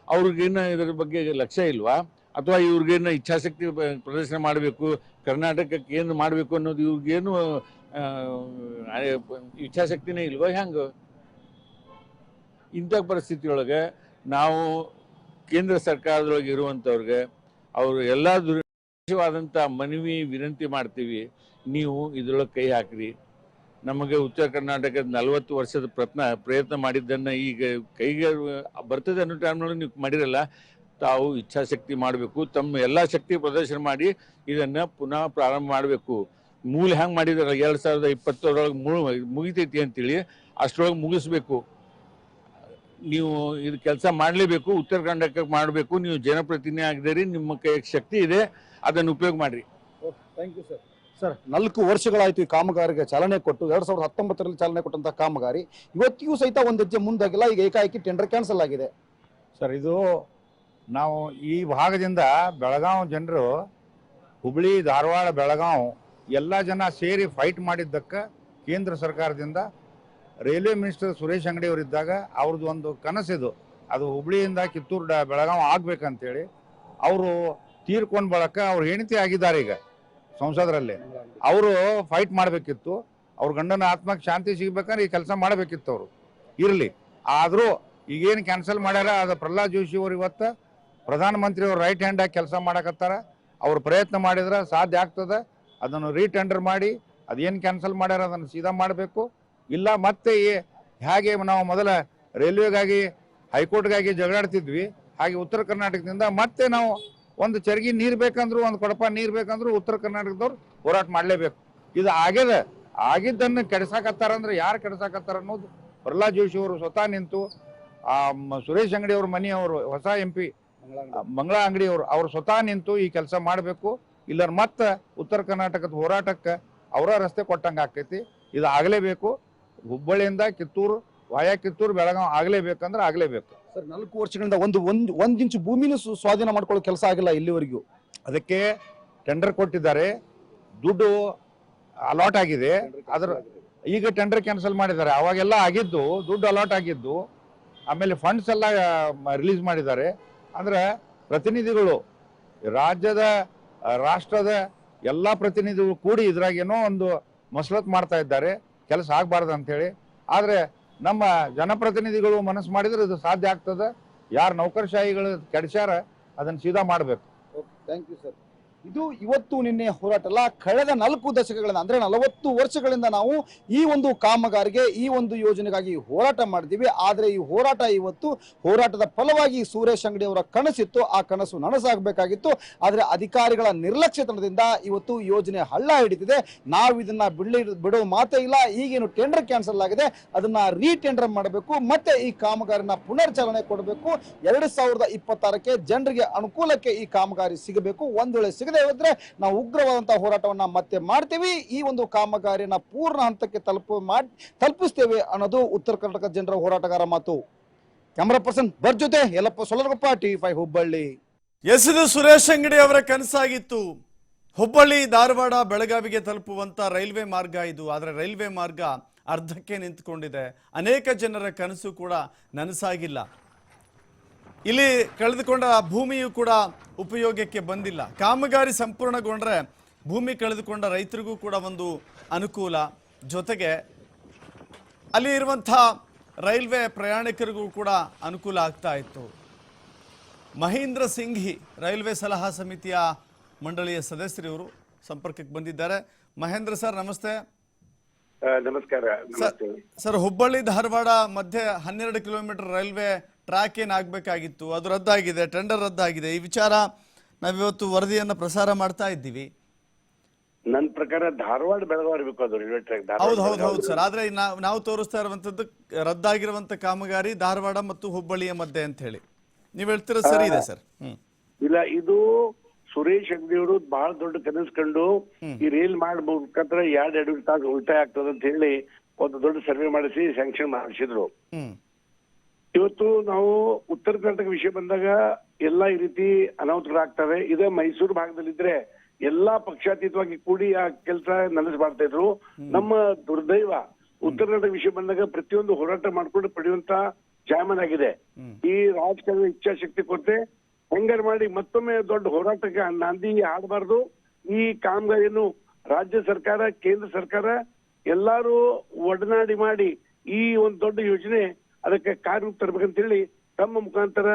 ಅವ್ರಿಗೇನು ಇದರ ಬಗ್ಗೆ ಲಕ್ಷ್ಯ ಇಲ್ವಾ? ಅಥವಾ ಇವ್ರಿಗೇನು ಇಚ್ಛಾಶಕ್ತಿ ಪ್ರದರ್ಶನ ಮಾಡಬೇಕು ಕರ್ನಾಟಕಕ್ಕೆ ಏನು ಮಾಡಬೇಕು ಅನ್ನೋದು ಇವ್ರಿಗೇನು ಇಚ್ಛಾಶಕ್ತಿನೇ ಇಲ್ವೋ ಹೆಂಗೆ ಇಂಥ ಪರಿಸ್ಥಿತಿಯೊಳಗೆ ನಾವು ಕೇಂದ್ರ ಸರ್ಕಾರದೊಳಗೆ ಇರುವಂಥವ್ರಿಗೆ ಅವರು ಎಲ್ಲ ದುರ್ವಾದಂಥ ಮನವಿ ವಿನಂತಿ ಮಾಡ್ತೀವಿ, ನೀವು ಇದ್ರೊಳಗೆ ಕೈ ಹಾಕ್ರಿ. ನಮಗೆ ಉತ್ತರ ಕರ್ನಾಟಕದ ನಲವತ್ತು ವರ್ಷದ ಪ್ರಯತ್ನ ಪ್ರಯತ್ನ ಮಾಡಿದ್ದನ್ನು ಈಗ ಕೈಗೆ ಬರ್ತದೆ ಅನ್ನೋ ಟೈಮ್ನೊಳಗೆ ನೀವು ಮಾಡಿರಲ್ಲ, ತಾವು ಇಚ್ಛಾಶಕ್ತಿ ಮಾಡಬೇಕು, ತಮ್ಮ ಎಲ್ಲ ಶಕ್ತಿ ಪ್ರದರ್ಶನ ಮಾಡಿ ಇದನ್ನು ಪುನಃ ಪ್ರಾರಂಭ ಮಾಡಬೇಕು. ಮೂಲ ಹೆಂಗೆ ಮಾಡಿದಾರೆ? ಎರಡು ಸಾವಿರದ ಇಪ್ಪತ್ತರೊಳಗೆ ಮುಳು ಮುಗಿತೈತಿ ಅಂತೇಳಿ ಅಷ್ಟರೊಳಗೆ ಮುಗಿಸ್ಬೇಕು. ನೀವು ಇದು ಕೆಲಸ ಮಾಡಲೇಬೇಕು ಉತ್ತರ ಕರ್ನಾಟಕಕ್ಕೆ ಮಾಡಬೇಕು ನೀವು ಜನಪ್ರತಿನಿಧಿ ಆಗಿದ್ದೀರಿ ನಿಮ್ಮ ಕೈ ಶಕ್ತಿ ಇದೆ ಅದನ್ನು ಉಪಯೋಗ ಮಾಡಿರಿ. ಥ್ಯಾಂಕ್ ಯು ಸರ್ ಸರ್ ನಾಲ್ಕು ವರ್ಷಗಳಾಯ್ತು ಈ ಕಾಮಗಾರಿಗೆ ಚಾಲನೆ ಕೊಟ್ಟು ಎರಡು ಸಾವಿರದ ಹತ್ತೊಂಬತ್ತರಲ್ಲಿ ಚಾಲನೆ ಕೊಟ್ಟಂತ ಕಾಮಗಾರಿ ಇವತ್ತಿಗೂ ಸಹಿತ ಒಂದು ಹೆಜ್ಜೆ ಮುಂದಾಗಿಲ್ಲ ಈಗ ಏಕಾಏಕಿ ಟೆಂಡರ್ ಕ್ಯಾನ್ಸಲ್ ಆಗಿದೆ. ಸರ್ ಇದು ನಾವು ಈ ಭಾಗದಿಂದ ಬೆಳಗಾವಿ ಜನರು ಹುಬ್ಳಿ ಧಾರವಾಡ ಬೆಳಗಾವ್ ಎಲ್ಲ ಜನ ಸೇರಿ ಫೈಟ್ ಮಾಡಿದ್ದಕ್ಕೆ ಕೇಂದ್ರ ಸರ್ಕಾರದಿಂದ ರೈಲ್ವೆ ಮಿನಿಸ್ಟರ್ ಸುರೇಶ್ ಅಂಗಡಿ ಅವರಿದ್ದಾಗ ಅವ್ರದ್ದು ಒಂದು ಕನಸಿದು. ಅದು ಹುಬ್ಳಿಯಿಂದ ಕಿತ್ತೂರು ಡ ಬೆಳಗಾವಿ ಆಗ್ಬೇಕಂತೇಳಿ ಅವರು ತೀರ್ಕೊಂಡ್ ಬಳಕ ಅವ್ರು ಹೆಂಡತಿ ಆಗಿದ್ದಾರೆ ಈಗ ಸಂಸದರಲ್ಲಿ. ಅವರು ಫೈಟ್ ಮಾಡಬೇಕಿತ್ತು. ಅವ್ರ ಗಂಡನ ಆತ್ಮಕ್ಕೆ ಶಾಂತಿ ಸಿಗ್ಬೇಕಂದ್ರೆ ಈ ಕೆಲಸ ಮಾಡಬೇಕಿತ್ತು ಅವರು. ಇರಲಿ. ಆದರೂ ಈಗೇನು ಕ್ಯಾನ್ಸಲ್ ಮಾಡ್ಯಾರ? ಅದು ಪ್ರಹ್ಲಾದ್ ಜೋಶಿ ಅವರು ಇವತ್ತು ಪ್ರಧಾನಮಂತ್ರಿ ಅವ್ರು ರೈಟ್ ಹ್ಯಾಂಡಾಗಿ ಕೆಲಸ ಮಾಡಕತ್ತಾರ. ಅವ್ರು ಪ್ರಯತ್ನ ಮಾಡಿದ್ರೆ ಸಾಧ್ಯ ಆಗ್ತದೆ. ಅದನ್ನು ರೀಟೆಂಡರ್ ಮಾಡಿ, ಅದೇನು ಕ್ಯಾನ್ಸಲ್ ಮಾಡ್ಯಾರ ಅದನ್ನು ಸೀದಾ ಮಾಡಬೇಕು. ಇಲ್ಲ, ಮತ್ತೆ ಹೇಗೆ ನಾವು ಮೊದಲ ರೈಲ್ವೆಗಾಗಿ, ಹೈಕೋರ್ಟ್ಗಾಗಿ ಜಗಳಾಡ್ತಿದ್ವಿ. ಹಾಗೆ ಉತ್ತರ ಕರ್ನಾಟಕದಿಂದ ಮತ್ತೆ ನಾವು ಒಂದು ಚರ್ಗಿ ನೀರು ಬೇಕಂದ್ರು, ಒಂದು ಕೊಡಪ ನೀರು ಬೇಕಂದ್ರು ಉತ್ತರ ಕರ್ನಾಟಕದವ್ರು ಹೋರಾಟ ಮಾಡಲೇಬೇಕು. ಇದು ಆಗ್ಯದ. ಆಗಿದ್ದನ್ನು ಕೆಡ್ಸಾಕತ್ತಾರಂದ್ರೆ ಯಾರು ಕೆಡ್ಸಾಕತ್ತಾರ ಅನ್ನೋದು ಪ್ರಹ್ಲಾದ್ ಜೋಶಿ ಅವರು ಸ್ವತಃ ನಿಂತು, ಆ ಸುರೇಶ್ ಅಂಗಡಿ ಅವ್ರ ಮನೆಯವರು ಹೊಸ ಎಂ ಪಿ ಮಂಗಳ ಅಂಗಡಿ ಅವರು, ಅವ್ರು ಸ್ವತಃ ನಿಂತು ಈ ಕೆಲಸ ಮಾಡಬೇಕು. ಇಲ್ಲರ ಮತ್ತೆ ಉತ್ತರ ಕರ್ನಾಟಕದ ಹೋರಾಟಕ್ಕೆ ಅವರ ರಸ್ತೆ ಕೊಟ್ಟಂಗೆ ಆಕೈತಿ. ಇದು ಆಗಲೇಬೇಕು. ಹುಬ್ಬಳ್ಳಿಯಿಂದ ಕಿತ್ತೂರು ವಾಯಾ ಕಿತ್ತೂರು ಬೆಳಗಾವಿ ಆಗಲೇಬೇಕಂದ್ರೆ ಆಗಲೇಬೇಕು. ಸರ್ ನಾಲ್ಕು ವರ್ಷಗಳಿಂದ ಒಂದು ಒಂದು ಒಂದ್ ಇಂಚು ಭೂಮಿನೂ ಸ್ವಾಧೀನ ಮಾಡ್ಕೊಳ್ಳೋ ಕೆಲಸ ಆಗಿಲ್ಲ ಇಲ್ಲಿವರೆಗೂ. ಅದಕ್ಕೆ ಟೆಂಡರ್ ಕೊಟ್ಟಿದ್ದಾರೆ. ದುಡ್ಡು ಅಲಾಟ್ ಆಗಿದೆ. ಅದರ ಈಗ ಟೆಂಡರ್ ಕ್ಯಾನ್ಸಲ್ ಮಾಡಿದ್ದಾರೆ. ಅವಾಗೆಲ್ಲ ಆಗಿದ್ದು ದುಡ್ಡು ಅಲಾಟ್ ಆಗಿದ್ದು ಆಮೇಲೆ ಫಂಡ್ಸ್ ಎಲ್ಲ ರಿಲೀಸ್ ಮಾಡಿದ್ದಾರೆ. ಅಂದ್ರೆ ಪ್ರತಿನಿಧಿಗಳು ರಾಜ್ಯದ ರಾಷ್ಟ್ರದ ಎಲ್ಲ ಪ್ರತಿನಿಧಿಗಳು ಕೂಡಿ ಇದ್ರಾಗೇನೋ ಒಂದು ಮಸಲತ್ ಮಾಡ್ತಾ ಇದ್ದಾರೆ, ಕೆಲಸ ಆಗಬಾರ್ದು ಅಂತೇಳಿ ಆದರೆ ನಮ್ಮ ಜನಪ್ರತಿನಿಧಿಗಳು ಮನಸ್ಸು ಮಾಡಿದ್ರೆ ಇದು ಸಾಧ್ಯ ಆಗ್ತದೆ. ಯಾರು ನೌಕರಶಾಹಿಗಳು ಕೆಡಿಸ್ಯಾರ, ಅದನ್ನು ಸೀದಾ ಮಾಡಬೇಕು. ಥ್ಯಾಂಕ್ ಯು ಸರ್ ಇದು ಇವತ್ತು ನಿನ್ನೆ ಹೋರಾಟ ಅಲ್ಲ ಕಳೆದ ನಾಲ್ಕು ದಶಕಗಳಿಂದ, ಅಂದ್ರೆ ನಲವತ್ತು ವರ್ಷಗಳಿಂದ ನಾವು ಈ ಒಂದು ಕಾಮಗಾರಿಗೆ, ಈ ಒಂದು ಯೋಜನೆಗಾಗಿ ಹೋರಾಟ ಮಾಡಿದ್ದೀವಿ. ಆದ್ರೆ ಈ ಹೋರಾಟ ಇವತ್ತು ಹೋರಾಟದ ಫಲವಾಗಿ ಸುರೇಶ್ ಅಂಗಡಿ ಅವರ ಕನಸಿತ್ತು. ಆ ಕನಸು ನನಸಾಗಬೇಕಾಗಿತ್ತು. ಆದ್ರೆ ಅಧಿಕಾರಿಗಳ ನಿರ್ಲಕ್ಷ್ಯತನದಿಂದ ಇವತ್ತು ಯೋಜನೆ ಹಳ್ಳ ಹಿಡಿತಿದೆ ನಾವು ಇದನ್ನ ಬಿಡ್ಲಿ, ಬಿಡೋ ಮಾತೇ ಇಲ್ಲ. ಈಗೇನು ಟೆಂಡರ್ ಕ್ಯಾನ್ಸಲ್ ಆಗಿದೆ. ಅದನ್ನ ರೀಟೆಂಡರ್ ಮಾಡಬೇಕು. ಮತ್ತೆ ಈ ಕಾಮಗಾರಿನ ಪುನರ್ಚಾಲನೆ ಕೊಡಬೇಕು. ಎರಡು ಸಾವಿರದ ಇಪ್ಪತ್ತಾರಕ್ಕೆ ಜನರಿಗೆ ಅನುಕೂಲಕ್ಕೆ ಈ ಕಾಮಗಾರಿ ಸಿಗಬೇಕು. ಒಂದು ವೇಳೆ ಹೋದ್ರೆ ನಾವು ಉಗ್ರವಾದಂತಹ ಹೋರಾಟವನ್ನ ಮತ್ತೆ ಮಾಡ್ತೀವಿ. ಈ ಒಂದು ಕಾಮಗಾರಿನ ಪೂರ್ಣ ಹಂತಕ್ಕೆ ತಲುಪ ತಲುಪಿಸ್ತೇವೆ ಅನ್ನೋದು ಉತ್ತರ ಕರ್ನಾಟಕ ಜನರ ಹೋರಾಟಗಾರ ಮಾತು. ಕ್ಯಾಮರಾ ಪರ್ಸನ್ ಬರ್ ಜೊತೆ ಎಲ್ಲಪ್ಪ ಸೊಲರಗೊಪ್ಪ ಟಿ ಫೈವ್ ಹುಬ್ಬಳ್ಳಿ. ಎಸ್ದು ಸುರೇಶ್ ಅಂಗಡಿ ಅವರ ಕನಸಾಗಿತ್ತು. ಹುಬ್ಬಳ್ಳಿ, ಧಾರವಾಡ, ಬೆಳಗಾವಿಗೆ ತಲುಪುವಂತ ರೈಲ್ವೆ ಮಾರ್ಗ ಇದು. ಆದರೆ ರೈಲ್ವೆ ಮಾರ್ಗ ಅರ್ಧಕ್ಕೆ ನಿಂತ್ಕೊಂಡಿದೆ. ಅನೇಕ ಜನರ ಕನಸು ಕೂಡ ನನಸಾಗಿಲ್ಲ. ಇಲ್ಲಿ ಕಳೆದುಕೊಂಡ ಭೂಮಿಯು ಕೂಡ ಉಪಯೋಗಕ್ಕೆ ಬಂದಿಲ್ಲ. ಕಾಮಗಾರಿ ಸಂಪೂರ್ಣಗೊಂಡ್ರೆ ಭೂಮಿ ಕಳೆದುಕೊಂಡ ರೈತರಿಗೂ ಕೂಡ ಒಂದು ಅನುಕೂಲ. ಜೊತೆಗೆ ಅಲ್ಲಿ ಇರುವಂಥ ರೈಲ್ವೆ ಪ್ರಯಾಣಿಕರಿಗೂ ಕೂಡ ಅನುಕೂಲ ಆಗ್ತಾ ಇತ್ತು. ಮಹೇಂದ್ರ ಸಿಂಘಿ ರೈಲ್ವೆ ಸಲಹಾ ಸಮಿತಿಯ ಮಂಡಳಿಯ ಸದಸ್ಯರು ಇವರು ಸಂಪರ್ಕಕ್ಕೆ ಬಂದಿದ್ದಾರೆ. ಮಹೇಂದ್ರ ಸರ್ ನಮಸ್ತೆ. ನಮಸ್ಕಾರ ಸರ್ ಸರ್ ಹುಬ್ಬಳ್ಳಿ ಧಾರವಾಡ ಮಧ್ಯೆ ಹನ್ನೆರಡು ಕಿಲೋಮೀಟರ್ ರೈಲ್ವೆ ಟ್ರ್ಯಾಕ್ ಏನಾಗಬೇಕಾಗಿತ್ತು ಅದು ರದ್ದಾಗಿದೆ ಟೆಂಡರ್ ರದ್ದಾಗಿದೆ. ಈ ವಿಚಾರ ನಾವಿವತ್ತು ವರದಿಯನ್ನು ಪ್ರಸಾರ ಮಾಡ್ತಾ ಇದ್ದೀವಿ. ನನ್ನ ಪ್ರಕಾರ ಧಾರವಾಡ ಬೆಳಗಾವಿ ಅದು ರೈಲ್ವೆ ಟ್ರ್ಯಾಕ್ ಹೌದು ಹೌದು ಹೌದು ಸರ್. ಆದ್ರೆ ನಾವು ತೋರಿಸ್ತಾ ಇರುವಂತದ್ದು ರದ್ದಾಗಿರುವಂತ ಕಾಮಗಾರಿ ಧಾರವಾಡ ಮತ್ತು ಹುಬ್ಬಳ್ಳಿಯ ಮಧ್ಯೆ ಅಂತ ಹೇಳಿ. ನೀವು ಹೇಳ್ತೀರ ಸರಿ ಇದೆ ಸರ್. ಇಲ್ಲ ಇದು ಸುರೇಶ್ ಅಂಗಡಿ ಅವರು ಬಹಳ ದೊಡ್ಡ ಕನಸು ಕಂಡು ಈ ರೈಲ್ ಮಾಡ್ಬೇಕಂದ್ರೆ ಎರಡ್ ಎರಡು ತಾಸು ಉಳಿತಾಯ ಆಗ್ತದೆ ಅಂತ ಹೇಳಿ ಒಂದು ದೊಡ್ಡ ಸರ್ವೆ ಮಾಡಿಸಿ ಸ್ಯಾಂಕ್ಷನ್ ಮಾಡಿಸಿದ್ರು. ಇವತ್ತು ನಾವು ಉತ್ತರ ಕರ್ನಾಟಕ ವಿಷಯ ಬಂದಾಗ ಎಲ್ಲಾ ಈ ರೀತಿ ಅನಾಹುತಗಳಾಗ್ತವೆ. ಇದೇ ಮೈಸೂರು ಭಾಗದಲ್ಲಿದ್ರೆ ಎಲ್ಲಾ ಪಕ್ಷಾತೀತವಾಗಿ ಕೂಡಿ ಆ ಕೆಲಸ ನನಸು ಮಾಡ್ತಾ ಇದ್ರು. ನಮ್ಮ ದುರ್ದೈವ ಉತ್ತರ ಕನ್ನಡ ವಿಷಯ ಬಂದಾಗ ಪ್ರತಿಯೊಂದು ಹೋರಾಟ ಮಾಡ್ಕೊಂಡು ಪಡೆಯುವಂತ ಜಾಮನ್ ಆಗಿದೆ. ಈ ರಾಜಕಾರಣ ಇಚ್ಛಾಶಕ್ತಿ ಕೊರತೆ. ಹೆಂಗರ್ ಮಾಡಿ ಮತ್ತೊಮ್ಮೆ ದೊಡ್ಡ ಹೋರಾಟಕ್ಕೆ ನಾಂದಿ ಆಡಬಾರದು ಈ ಕಾಮಗಾರಿಯನ್ನು ರಾಜ್ಯ ಸರ್ಕಾರ ಕೇಂದ್ರ ಸರ್ಕಾರ ಎಲ್ಲಾರು ಒಡನಾಡಿ ಮಾಡಿ ಈ ಒಂದು ದೊಡ್ಡ ಯೋಜನೆ ಅದಕ್ಕೆ ಕಾರ್ಯರೂಪ ತರಬೇಕಂತೇಳಿ ತಮ್ಮ ಮುಖಾಂತರ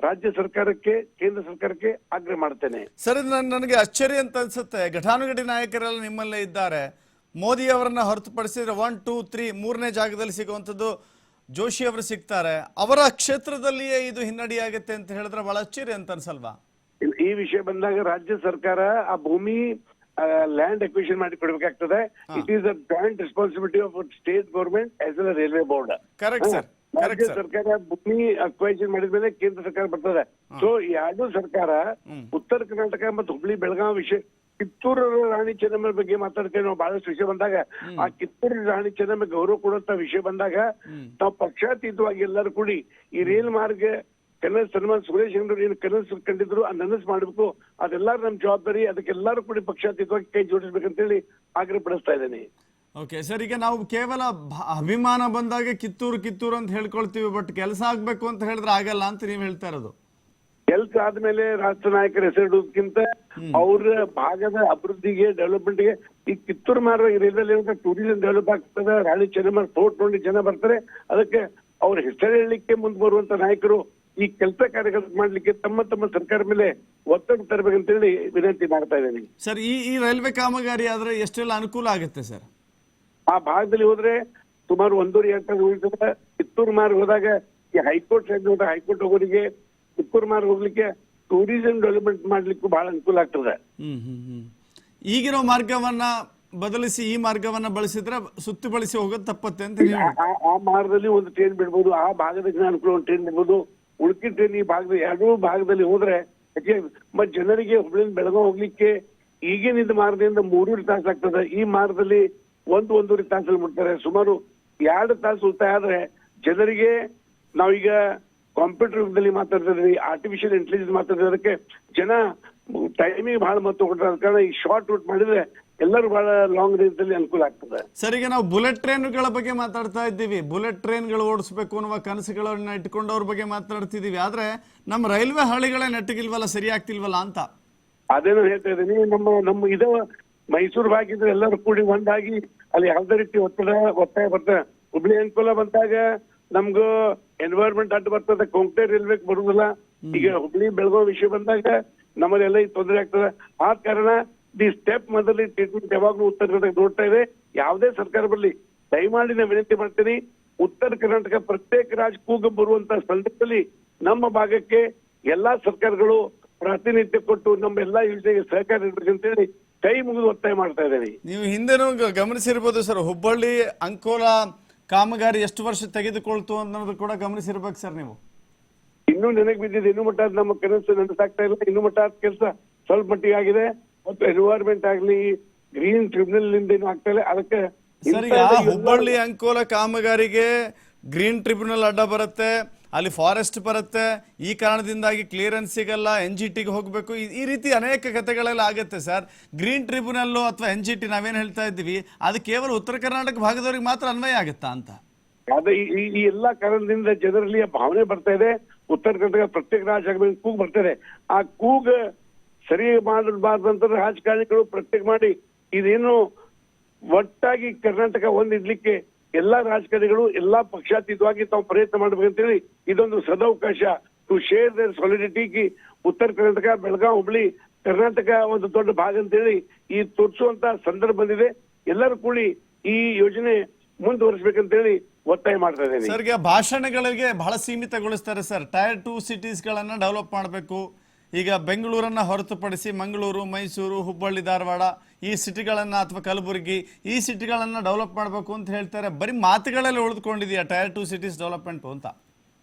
ರಾಜ್ಯ ಸರ್ಕಾರಕ್ಕೆ ಕೇಂದ್ರ ಸರ್ಕಾರಕ್ಕೆ ಆಗ್ರಹ ಮಾಡ್ತೇನೆ. ಸರ್ ನನಗೆ ಆಶ್ಚರ್ಯ ಅಂತ ಅನ್ಸುತ್ತೆ. ಘಟಾನುಘಟಿ ನಾಯಕರೆಲ್ಲ ನಿಮ್ಮಲ್ಲೇ ಇದ್ದಾರೆ. ಮೋದಿ ಅವರನ್ನ ಹೊರತುಪಡಿಸಿದ್ರೆ ಒನ್ ಟೂ ತ್ರೀ ಮೂರನೇ ಜಾಗದಲ್ಲಿ ಸಿಗುವಂಥದ್ದು ಜೋಶಿ ಅವರು ಸಿಗ್ತಾರೆ. ಅವರ ಕ್ಷೇತ್ರದಲ್ಲಿಯೇ ಇದು ಹಿನ್ನಡೆಯಾಗುತ್ತೆ ಅಂತ ಹೇಳಿದ್ರೆ ಬಹಳ ಆಶ್ಚರ್ಯ ಅಂತ ಅನ್ಸಲ್ವಾ? ಈ ವಿಷಯ ಬಂದಾಗ ರಾಜ್ಯ ಸರ್ಕಾರ ಆ ಭೂಮಿ ಲ್ಯಾಂಡ್ ಎಕ್ವಿಷನ್ ಮಾಡಿ ಕೊಡ್ಬೇಕಾಗ್ತದೆ it is a joint responsibility of state government as well railway board correct sir. ರಾಜ್ಯ. ಸರ್ಕಾರ ಭೂಮಿ ಅಕ್ವೈಷನ್ ಮಾಡಿದ್ಮೇಲೆ ಕೇಂದ್ರ ಸರ್ಕಾರ ಬರ್ತದೆ. ಸೊ ಎರಡು ಸರ್ಕಾರ ಉತ್ತರ ಕರ್ನಾಟಕ ಮತ್ತು ಹುಬ್ಳಿ ಬೆಳಗಾವಿ ವಿಷಯ ಕಿತ್ತೂರು ರಾಣಿ ಚೆನ್ನಮ್ಮ ಬಗ್ಗೆ ಮಾತಾಡ್ತೇವೆ. ನಾವು ಬಹಳಷ್ಟು ವಿಷಯ ಬಂದಾಗ ಆ ಕಿತ್ತೂರು ರಾಣಿ ಚೆನ್ನಮ್ಮ ಗೌರವ ಕೊಡುವಂತ ವಿಷಯ ಬಂದಾಗ ನಾವು ಪಕ್ಷಾತೀತವಾಗಿ ಎಲ್ಲರೂ ಕೂಡಿ ಈ ರೈಲ್ ಮಾರ್ಗ ಕನಸು ಸನ್ಮಾನ್ ಸುರೇಶ್ ಅಂಗಡಿ ಏನು ಕನಸು ಕಂಡಿದ್ರು ಆ ನನಸು ಮಾಡಬೇಕು. ಅದೆಲ್ಲರೂ ನಮ್ಮ ಜವಾಬ್ದಾರಿ. ಅದಕ್ಕೆಲ್ಲರೂ ಕೂಡಿ ಪಕ್ಷಾತೀತವಾಗಿ ಕೈ ಜೋಡಿಸ್ಬೇಕಂತೇಳಿ ಆಗ್ರಹ ಪಡಿಸ್ತಾ ಇದ್ದೇನೆ. ಓಕೆ ಸರ್ ಈಗ ನಾವು ಕೇವಲ ಅಭಿಮಾನ ಬಂದಾಗ ಕಿತ್ತೂರು ಕಿತ್ತೂರು ಅಂತ ಹೇಳ್ಕೊಳ್ತೀವಿ ಬಟ್ ಕೆಲಸ ಆಗ್ಬೇಕು ಅಂತ ಹೇಳಿದ್ರೆ ಆಗಲ್ಲ ಅಂತ ನೀವು ಹೇಳ್ತಾ ಇರೋದು. ಕೆಲ್ಸ ಆದ್ಮೇಲೆ ರಾಷ್ಟ್ರ ನಾಯಕರ ಹೆಸರಿಡುವುದಕ್ಕಿಂತ ಅವ್ರ ಭಾಗದ ಅಭಿವೃದ್ಧಿಗೆ ಡೆವಲಪ್ಮೆಂಟ್ಗೆ ಈ ಕಿತ್ತೂರು ಮಾರ್ಗ ಈ ರೈಲ್ವೆ ಟೂರಿಸಂ ಡೆವಲಪ್ ಆಗ್ತದೆ. ರಾಣಿ ಚೆನ್ನಮ್ಮ ಫೋರ್ಟ್ ನೋಡಿ ಜನ ಬರ್ತಾರೆ. ಅದಕ್ಕೆ ಅವ್ರ ಹೆಸರು ಹೇಳಲಿಕ್ಕೆ ಮುಂದೆ ಬರುವಂತ ನಾಯಕರು ಈ ಕೆಲಸ ಕಾರ್ಯಗಳು ಮಾಡ್ಲಿಕ್ಕೆ ತಮ್ಮ ತಮ್ಮ ಸರ್ಕಾರ ಮೇಲೆ ಒತ್ತಡ ತರಬೇಕಂತೇಳಿ ವಿನಂತಿ ಮಾಡ್ತಾ ಇದ್ದೀನಿ. ಸರ್ ಈ ಈ ರೈಲ್ವೆ ಕಾಮಗಾರಿ ಆದ್ರೆ ಎಷ್ಟೆಲ್ಲ ಅನುಕೂಲ ಆಗುತ್ತೆ ಸರ್ ಆ ಭಾಗದಲ್ಲಿ ಹೋದ್ರೆ ಸುಮಾರು ಒಂದೂವರೆ ಎರಡು ತಾಸು ಕಿತ್ತೂರು ಮಾರ್ಗ ಹೋದಾಗ ಈ ಹೈಕೋರ್ಟ್ ಸೈಡ್ ಹೋದ್ರೆ ಹೈಕೋರ್ಟ್ ಹೋಗೋರಿಗೆ ಕಿತ್ತೂರು ಮಾರ್ಗ ಹೋಗ್ಲಿಕ್ಕೆ ಟೂರಿಸಂ ಡೆವಲಪ್ಮೆಂಟ್ ಮಾಡ್ಲಿಕ್ಕೂ ಬಹಳ ಅನುಕೂಲ ಆಗ್ತದೆ. ಈಗಿರೋ ಮಾರ್ಗವನ್ನ ಬದಲಿಸಿ ಈ ಮಾರ್ಗವನ್ನ ಬಳಸಿದ್ರೆ ಸುತ್ತಿ ಬಳಸಿ ಹೋಗೋದು ತಪ್ಪತ್ತೆ ಅಂತ ಆ- ಮಾರ್ಗದಲ್ಲಿ ಒಂದು ಟ್ರೈನ್ ಬಿಡ್ಬೋದು ಆ ಭಾಗದ ಜನ ಅನುಕೂಲ ಒಂದು ಟ್ರೈನ್ ಬಿಡ್ಬೋದು. ಉಳ್ಕಿ ಟ್ರೈನ್ ಈ ಭಾಗದ ಎರಡೂ ಭಾಗದಲ್ಲಿ ಹೋದ್ರೆ ಯಾಕೆ ಮತ್ ಜನರಿಗೆ ಹುಬ್ಳಿಯಿಂದ ಬೆಳಗಾವಿ ಹೋಗ್ಲಿಕ್ಕೆ ಈಗಿನಿಂದ ಮಾರ್ಗದಿಂದ ಮೂರು ತಾಸು ಆಗ್ತದೆ. ಈ ಮಾರ್ಗದಲ್ಲಿ ಒಂದು ಒಂದೂವರೆ ತಾಸಲ್ಲಿ ಮುಟ್ತಾರೆ ಸುಮಾರು ಎರಡು ತಾಸು ಉಳಿತಾಯ ಆದ್ರೆ ಜನರಿಗೆ ನಾವೀಗ ಕಾಂಪ್ಯೂಟರ್ ಯುಗದಲ್ಲಿ ಮಾತಾಡ್ತಿದ್ವಿ ಆರ್ಟಿಫಿಷಿಯಲ್ ಇಂಟೆಲಿಜೆನ್ಸ್ ಮಾತಾಡ್ತಿದ್ವಿ ಅದಕ್ಕೆ ಜನ ಟೈಮಿಗೆ ಬಹಳ ಮಹತ್ವ ಕೊಟ್ಟರೆ ಅದ ಕಾರಣ ಈ ಶಾರ್ಟ್ ರೂಟ್ ಮಾಡಿದ್ರೆ ಎಲ್ಲರೂ ಬಹಳ ಲಾಂಗ್ ರೇಂಜಲ್ಲಿ ಅನುಕೂಲ ಆಗ್ತದೆ. ಸರ್ ಈಗ ನಾವು ಬುಲೆಟ್ ಟ್ರೈನ್ಗಳ ಬಗ್ಗೆ ಮಾತಾಡ್ತಾ ಇದ್ದೀವಿ. ಬುಲೆಟ್ ಟ್ರೈನ್ಗಳು ಓಡಿಸಬೇಕು ಅನ್ನುವ ಕನಸುಗಳನ್ನ ಇಟ್ಕೊಂಡವ್ರ ಬಗ್ಗೆ ಮಾತಾಡ್ತಿದೀವಿ ಆದ್ರೆ ನಮ್ಮ ರೈಲ್ವೆ ಹಳಿಗಳೇ ನೆಟ್ಟಗಿಲ್ವಲ್ಲ ಸರಿ ಆಗ್ತಿಲ್ವಲ್ಲ ಅಂತ? ಅದೇನು ಹೇಳ್ತಾ ಇದ್ದೀನಿ. ನಮ್ಮ ನಮ್ಮ ಇದು ಮೈಸೂರು ಭಾಗಿದ್ರೆ ಎಲ್ಲರೂ ಕೂಡಿ ಒಂದಾಗಿ ಅಲ್ಲಿ ಯಾವುದೇ ರೀತಿ ಒತ್ತಡ ಒತ್ತಾಯ ಬರ್ತದೆ ಹುಬ್ಳಿ ಅನುಕೂಲ ಬಂದಾಗ ನಮ್ಗೂ ಎನ್ವೈರ್ಮೆಂಟ್ ಅಡ್ಡ ಬರ್ತದೆ ಕೊಂಕಟೆ ರೈಲ್ವೆ ಬರುದಿಲ್ಲ. ಈಗ ಹುಬ್ಳಿ ಬೆಳಗಾವಿ ವಿಷಯ ಬಂದಾಗ ನಮ್ಮಲ್ಲೆಲ್ಲ ಈ ತೊಂದರೆ ಆಗ್ತದೆ. ಆ ಕಾರಣ ದಿ ಸ್ಟೆಪ್ ಮೊದಲಿ ಟ್ರೀಟ್ಮೆಂಟ್ ಯಾವಾಗ್ಲೂ ಉತ್ತರ ಕರ್ನಾಟಕ ನೋಡ್ತಾ ಇದೆ. ಯಾವುದೇ ಸರ್ಕಾರ ಬರಲಿ ದಯಮಾಡಿ ನಾನು ವಿನಂತಿ ಮಾಡ್ತೀನಿ ಉತ್ತರ ಕರ್ನಾಟಕ ಪ್ರತ್ಯೇಕ ರಾಜ್ ಕೂಗ ಬರುವಂತ ಸಂದರ್ಭದಲ್ಲಿ ನಮ್ಮ ಭಾಗಕ್ಕೆ ಎಲ್ಲಾ ಸರ್ಕಾರಗಳು ಪ್ರಾತಿನಿಧ್ಯ ಕೊಟ್ಟು ನಮ್ಮ ಎಲ್ಲಾ ಯೋಜನೆಗೆ ಸಹಕಾರ ನೀಡಬೇಕಂತೇಳಿ ಕೈ ಮುಗಿದು ಒತ್ತಾಯ ಮಾಡ್ತಾ ಇದ್ದೀನಿ ನೀವು ಹಿಂದೆನೂ ಗಮನಿಸಿರ್ಬೋದು ಸರ್ ಹುಬ್ಬಳ್ಳಿ ಅಂಕೋಲ ಕಾಮಗಾರಿ ಎಷ್ಟು ವರ್ಷ ತೆಗೆದುಕೊಳ್ತು ಅನ್ನೋದು ಕೂಡ ಗಮನಿಸಿರ್ಬೇಕು ಸರ್ ನೀವು. ಇನ್ನೂ ನೆನಗ್ ಬಿದ್ದಿದೆ ಇನ್ನು ಮಟ್ಟ ನಮ್ಮ ಕೆಲಸ ನೆನಸಾಗ್ತಾ ಇಲ್ಲ ಇನ್ನು ಮಟ್ಟ ಕೆಲಸ ಸ್ವಲ್ಪ ಮಟ್ಟಿಗೆ ಆಗಿದೆ. ಮತ್ತು ಎನ್ವೈರ್ಮೆಂಟ್ ಆಗ್ಲಿ ಗ್ರೀನ್ ಟ್ರಿಬ್ಯುನಲ್ನಿಂದ ಏನು ಆಗ್ತಾ ಇಲ್ಲ. ಅದಕ್ಕೆ ಸರ್ ಈಗ ಹುಬ್ಬಳ್ಳಿ ಅಂಕೋಲ ಕಾಮಗಾರಿಗೆ ಗ್ರೀನ್ ಟ್ರಿಬ್ಯುನಲ್ ಅಡ್ಡ ಬರುತ್ತೆ. ಅಲ್ಲಿ ಫಾರೆಸ್ಟ್ ಬರುತ್ತೆ. ಈ ಕಾರಣದಿಂದಾಗಿ ಕ್ಲಿಯರೆನ್ಸ್ ಸಿಗಲ್ಲ ಎನ್ ಜಿ ಟಿಗೆ ಹೋಗಬೇಕು. ಈ ರೀತಿ ಅನೇಕ ಕಥೆಗಳೆಲ್ಲ ಆಗುತ್ತೆ ಸರ್ ಗ್ರೀನ್ ಟ್ರಿಬ್ಯುನಲ್ಲು ಅಥವಾ ಎನ್ ಜಿ ಟಿ ನಾವೇನು ಹೇಳ್ತಾ ಇದ್ದೀವಿ, ಅದು ಕೇವಲ ಉತ್ತರ ಕರ್ನಾಟಕ ಭಾಗದವ್ರಿಗೆ ಮಾತ್ರ ಅನ್ವಯ ಆಗುತ್ತಾ ಅಂತ? ಅದೇ, ಈ- ಎಲ್ಲಾ ಕಾರಣದಿಂದ ಜನರಲ್ಲಿ ಭಾವನೆ ಬರ್ತಾ ಇದೆ. ಉತ್ತರ ಕರ್ನಾಟಕ ಪ್ರತ್ಯೇಕ ರಾಜ್ಯ ಕೂಗ್ ಬರ್ತದೆ ಆ ಕೂಗ್ ಸರಿ ಮಾಡಬಾರ್ದಂತ ರಾಜಕಾರಣಿಗಳು ಪ್ರತ್ಯೇಕ ಮಾಡಿ, ಇದೇನು ಒಟ್ಟಾಗಿ ಕರ್ನಾಟಕ ಒಂದಿಡ್ಲಿಕ್ಕೆ ಎಲ್ಲಾ ರಾಜಕಾರಣಿಗಳು, ಎಲ್ಲಾ ಪಕ್ಷಾತೀತವಾಗಿ ತಾವು ಪ್ರಯತ್ನ ಮಾಡ್ಬೇಕಂತೇಳಿ ಇದೊಂದು ಸದಾವಕಾಶ. ಟು ಶೇರ್ ದರ್ ಸಾಲಿಡಿಟಿ ಕಿ ಉತ್ತರ ಕರ್ನಾಟಕ, ಬೆಳಗಾವಿ, ಹುಬ್ಳಿ, ಕರ್ನಾಟಕ ಒಂದು ದೊಡ್ಡ ಭಾಗ ಅಂತೇಳಿ ಈ ತೋರಿಸುವಂತ ಸಂದರ್ಭ ಬಂದಿದೆ ಎಲ್ಲರೂ ಕೂಡಿ ಈ ಯೋಜನೆ ಮುಂದುವರಿಸಬೇಕಂತೇಳಿ ಒತ್ತಾಯ ಮಾಡ್ತಾ ಇದ್ದೇನೆ. ಸರ್ ಈಗ ಭಾಷಣಗಳಿಗೆ ಬಹಳ ಸೀಮಿತಗೊಳಿಸ್ತಾರೆ ಸರ್ ಟೈರ್ ಟು ಸಿಟೀಸ್ಗಳನ್ನು ಡೆವಲಪ್ ಮಾಡಬೇಕು. ಈಗ ಬೆಂಗಳೂರನ್ನ ಹೊರತುಪಡಿಸಿ ಮಂಗಳೂರು, ಮೈಸೂರು, ಹುಬ್ಬಳ್ಳಿ, ಧಾರವಾಡ ಈ ಸಿಟಿಗಳನ್ನು ಅಥವಾ ಕಲಬುರಗಿ ಈ ಸಿಟಿಗಳನ್ನು ಡೆವಲಪ್ ಮಾಡಬೇಕು ಅಂತ ಹೇಳ್ತಾರೆ. ಬರೀ ಮಾತುಗಳಲ್ಲಿ ಉಳಿದುಕೊಂಡಿದೆಯಾ ಟೈರ್ ಟು ಸಿಟೀಸ್ ಡೆವಲಪ್ಮೆಂಟ್ ಅಂತ.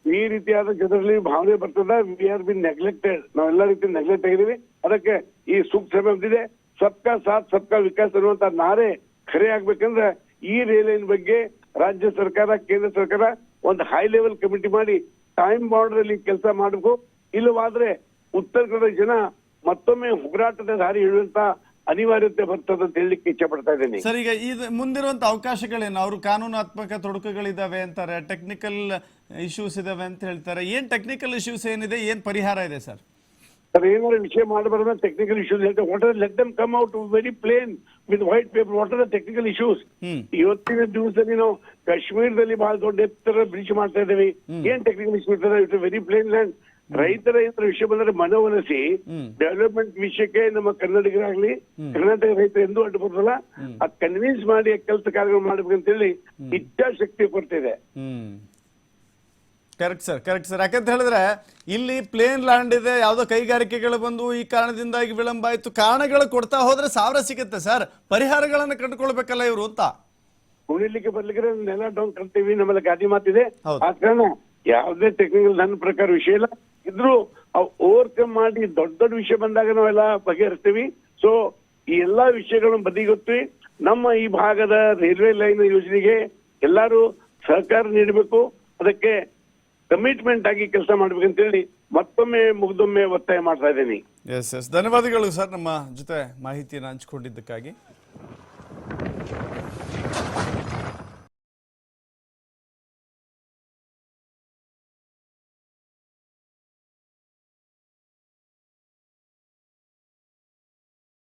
ಈ ರೀತಿಯಾದ ಜನರಲ್ಲಿ ಭಾವನೆ ಬರ್ತದೆ. ವಿ ಆರ್ ಬಿ ನೆಗ್ಲೆಕ್ಟೆಡ್ ನಾವೆಲ್ಲ ರೀತಿ ನೆಗ್ಲೆಕ್ಟ್ ಆಗಿದ್ದೀವಿ. ಅದಕ್ಕೆ ಈ ಸೂಕ್ತ ಸಭೆ ಬಂದಿದೆ ಸಬ್ಕಾ ಸಾಥ್, ಸಬ್ಕಾ ವಿಕಾಸ್ ಅನ್ನುವಂತ ನಾರೆ ಖರೆ ಆಗ್ಬೇಕಂದ್ರೆ ಈ ರೈಲ್ ಲೈನ್ ಬಗ್ಗೆ ರಾಜ್ಯ ಸರ್ಕಾರ, ಕೇಂದ್ರ ಸರ್ಕಾರ ಒಂದು ಹೈ ಲೆವೆಲ್ ಕಮಿಟಿ ಮಾಡಿ ಟೈಮ್ ಬಾರ್ಡರ್ ಅಲ್ಲಿ ಕೆಲಸ ಮಾಡಬೇಕು. ಇಲ್ಲವಾದ್ರೆ ಉತ್ತರ ಕನ್ನಡ ಜನ ಮತ್ತೊಮ್ಮೆ ಹೋರಾಟದ ದಾರಿ ಹಿಡಿಯುವಂತ ಅನಿವಾರ್ಯತೆ ಬರ್ತದೆ ಅಂತ ಹೇಳಲಿಕ್ಕೆ ಇಚ್ಛೆ ಪಡ್ತಾ ಇದ್ದೀನಿ. ಸರ್ ಈಗ ಇದು ಮುಂದಿರುವಂತ ಅವಕಾಶಗಳೇನು? ಅವರು ಕಾನೂನಾತ್ಮಕ ತೊಡಕುಗಳಿದಾವೆ ಅಂತಾರೆ ಟೆಕ್ನಿಕಲ್ ಇಶ್ಯೂಸ್ ಇದಾವೆ ಅಂತ ಹೇಳ್ತಾರೆ. ಏನ್ ಟೆಕ್ನಿಕಲ್ ಇಶ್ಯೂಸ್ ಏನಿದೆ? ಏನ್ ಪರಿಹಾರ ಇದೆ ಸರ್? ಸರ್ ಏನಾದ್ರು ವಿಷಯ ಮಾಡಬಾರ್ದು ಟೆಕ್ನಿಕಲ್ ಇಶ್ಯೂಸ್ ಹೇಳ್ತಾರೆ. What are let them come out very plain with white paper what are the technical issues. ಇವತ್ತಿನ ದಿವಸದಲ್ಲಿ ನಾವು ಕಾಶ್ಮೀರದಲ್ಲಿ ಬಹಳ ದೊಡ್ಡ ಎತ್ತರ ಬ್ರಿಡ್ಜ್ ಮಾಡ್ತಾ ಇದ್ದೀವಿ. ಏನ್ ಟೆಕ್ನಿಕಲ್ ಇಶ್ಯೂ ಇರ್ತದೆ? ಇಟ್ ವೆರಿ ಪ್ಲೇನ್ ಲ್ಯಾಂಡ್ ರೈತರ ಏನಾದ್ರು ವಿಷಯ ಬಂದ್ರೆ ಮನವೊಲಿಸಿ ಡೆವಲಪ್ಮೆಂಟ್ ವಿಷಯಕ್ಕೆ ನಮ್ಮ ಕನ್ನಡಿಗರಾಗ್ಲಿ ಕರ್ನಾಟಕ ರೈತರು ಎಂದೂ ಅಡ್ಡು ಆ ಅದ್ ಕನ್ವಿನ್ಸ್ ಮಾಡಿ ಕೆಲಸ ಕಾರ್ಯಗಳು ಮಾಡ್ಬೇಕಂತ ಹೇಳಿ ಇಚ್ಛಾಶಕ್ತಿ ಕೊಡ್ತಿದೆ ಕರೆಕ್ಟ್ ಸರ್ ಕರೆಕ್ಟ್ ಸರ್ ಯಾಕಂತ ಹೇಳಿದ್ರೆ ಇಲ್ಲಿ ಪ್ಲೇನ್ ಲ್ಯಾಂಡ್ ಇದೆ ಯಾವುದೋ ಕೈಗಾರಿಕೆಗಳು ಬಂದು ಈ ಕಾರಣದಿಂದಾಗಿ ವಿಳಂಬ ಆಯ್ತು. ಕಾರಣಗಳು ಕೊಡ್ತಾ ಹೋದ್ರೆ ಸಾವಿರ ಸಿಗುತ್ತೆ ಸರ್ ಪರಿಹಾರಗಳನ್ನ ಕಂಡುಕೊಳ್ಬೇಕಲ್ಲ ಇವರು ಅಂತ? ಉಳಿಲಿಕ್ಕೆ ಬರ್ಲಿಕ್ಕೆ ನೆಲ ಡೌನ್ ಕಲ್ತೀವಿ ನಮ್ಮಲ್ಲಿ ಗಾದಿ ಮಾತಿದೆ. ಆ ಕಾರಣ ಯಾವುದೇ ಟೆಕ್ನಿಕಲ್ ನನ್ನ ಪ್ರಕಾರ ವಿಷಯ ಇಲ್ಲ. ಇದ್ರು ಓವರ್ಕಮ್ ಮಾಡಿ ದೊಡ್ಡ ದೊಡ್ಡ ವಿಷಯ ಬಂದಾಗ ನಾವೆಲ್ಲ ಬಗೆಹರಿಸ್ತೀವಿ. ಸೊ ಈ ಎಲ್ಲಾ ವಿಷಯಗಳನ್ನು ಬದಿಗೊತ್ತಿ ನಮ್ಮ ಈ ಭಾಗದ ರೈಲ್ವೆ ಲೈನ್ ಯೋಜನೆಗೆ ಎಲ್ಲರೂ ಸಹಕಾರ ನೀಡಬೇಕು. ಅದಕ್ಕೆ ಕಮಿಟ್ಮೆಂಟ್ ಆಗಿ ಕೆಲಸ ಮಾಡ್ಬೇಕಂತೇಳಿ ಮತ್ತೊಮ್ಮೆ ಮುಗ್ದೊಮ್ಮೆ ಒತ್ತಾಯ ಮಾಡ್ತಾ ಇದ್ದೀನಿ. ಎಸ್ ಎಸ್ ಧನ್ಯವಾದಗಳು ಸರ್ ನಮ್ಮ ಜೊತೆ ಮಾಹಿತಿಯನ್ನು ಹಂಚಿಕೊಂಡಿದ್ದಕ್ಕಾಗಿ.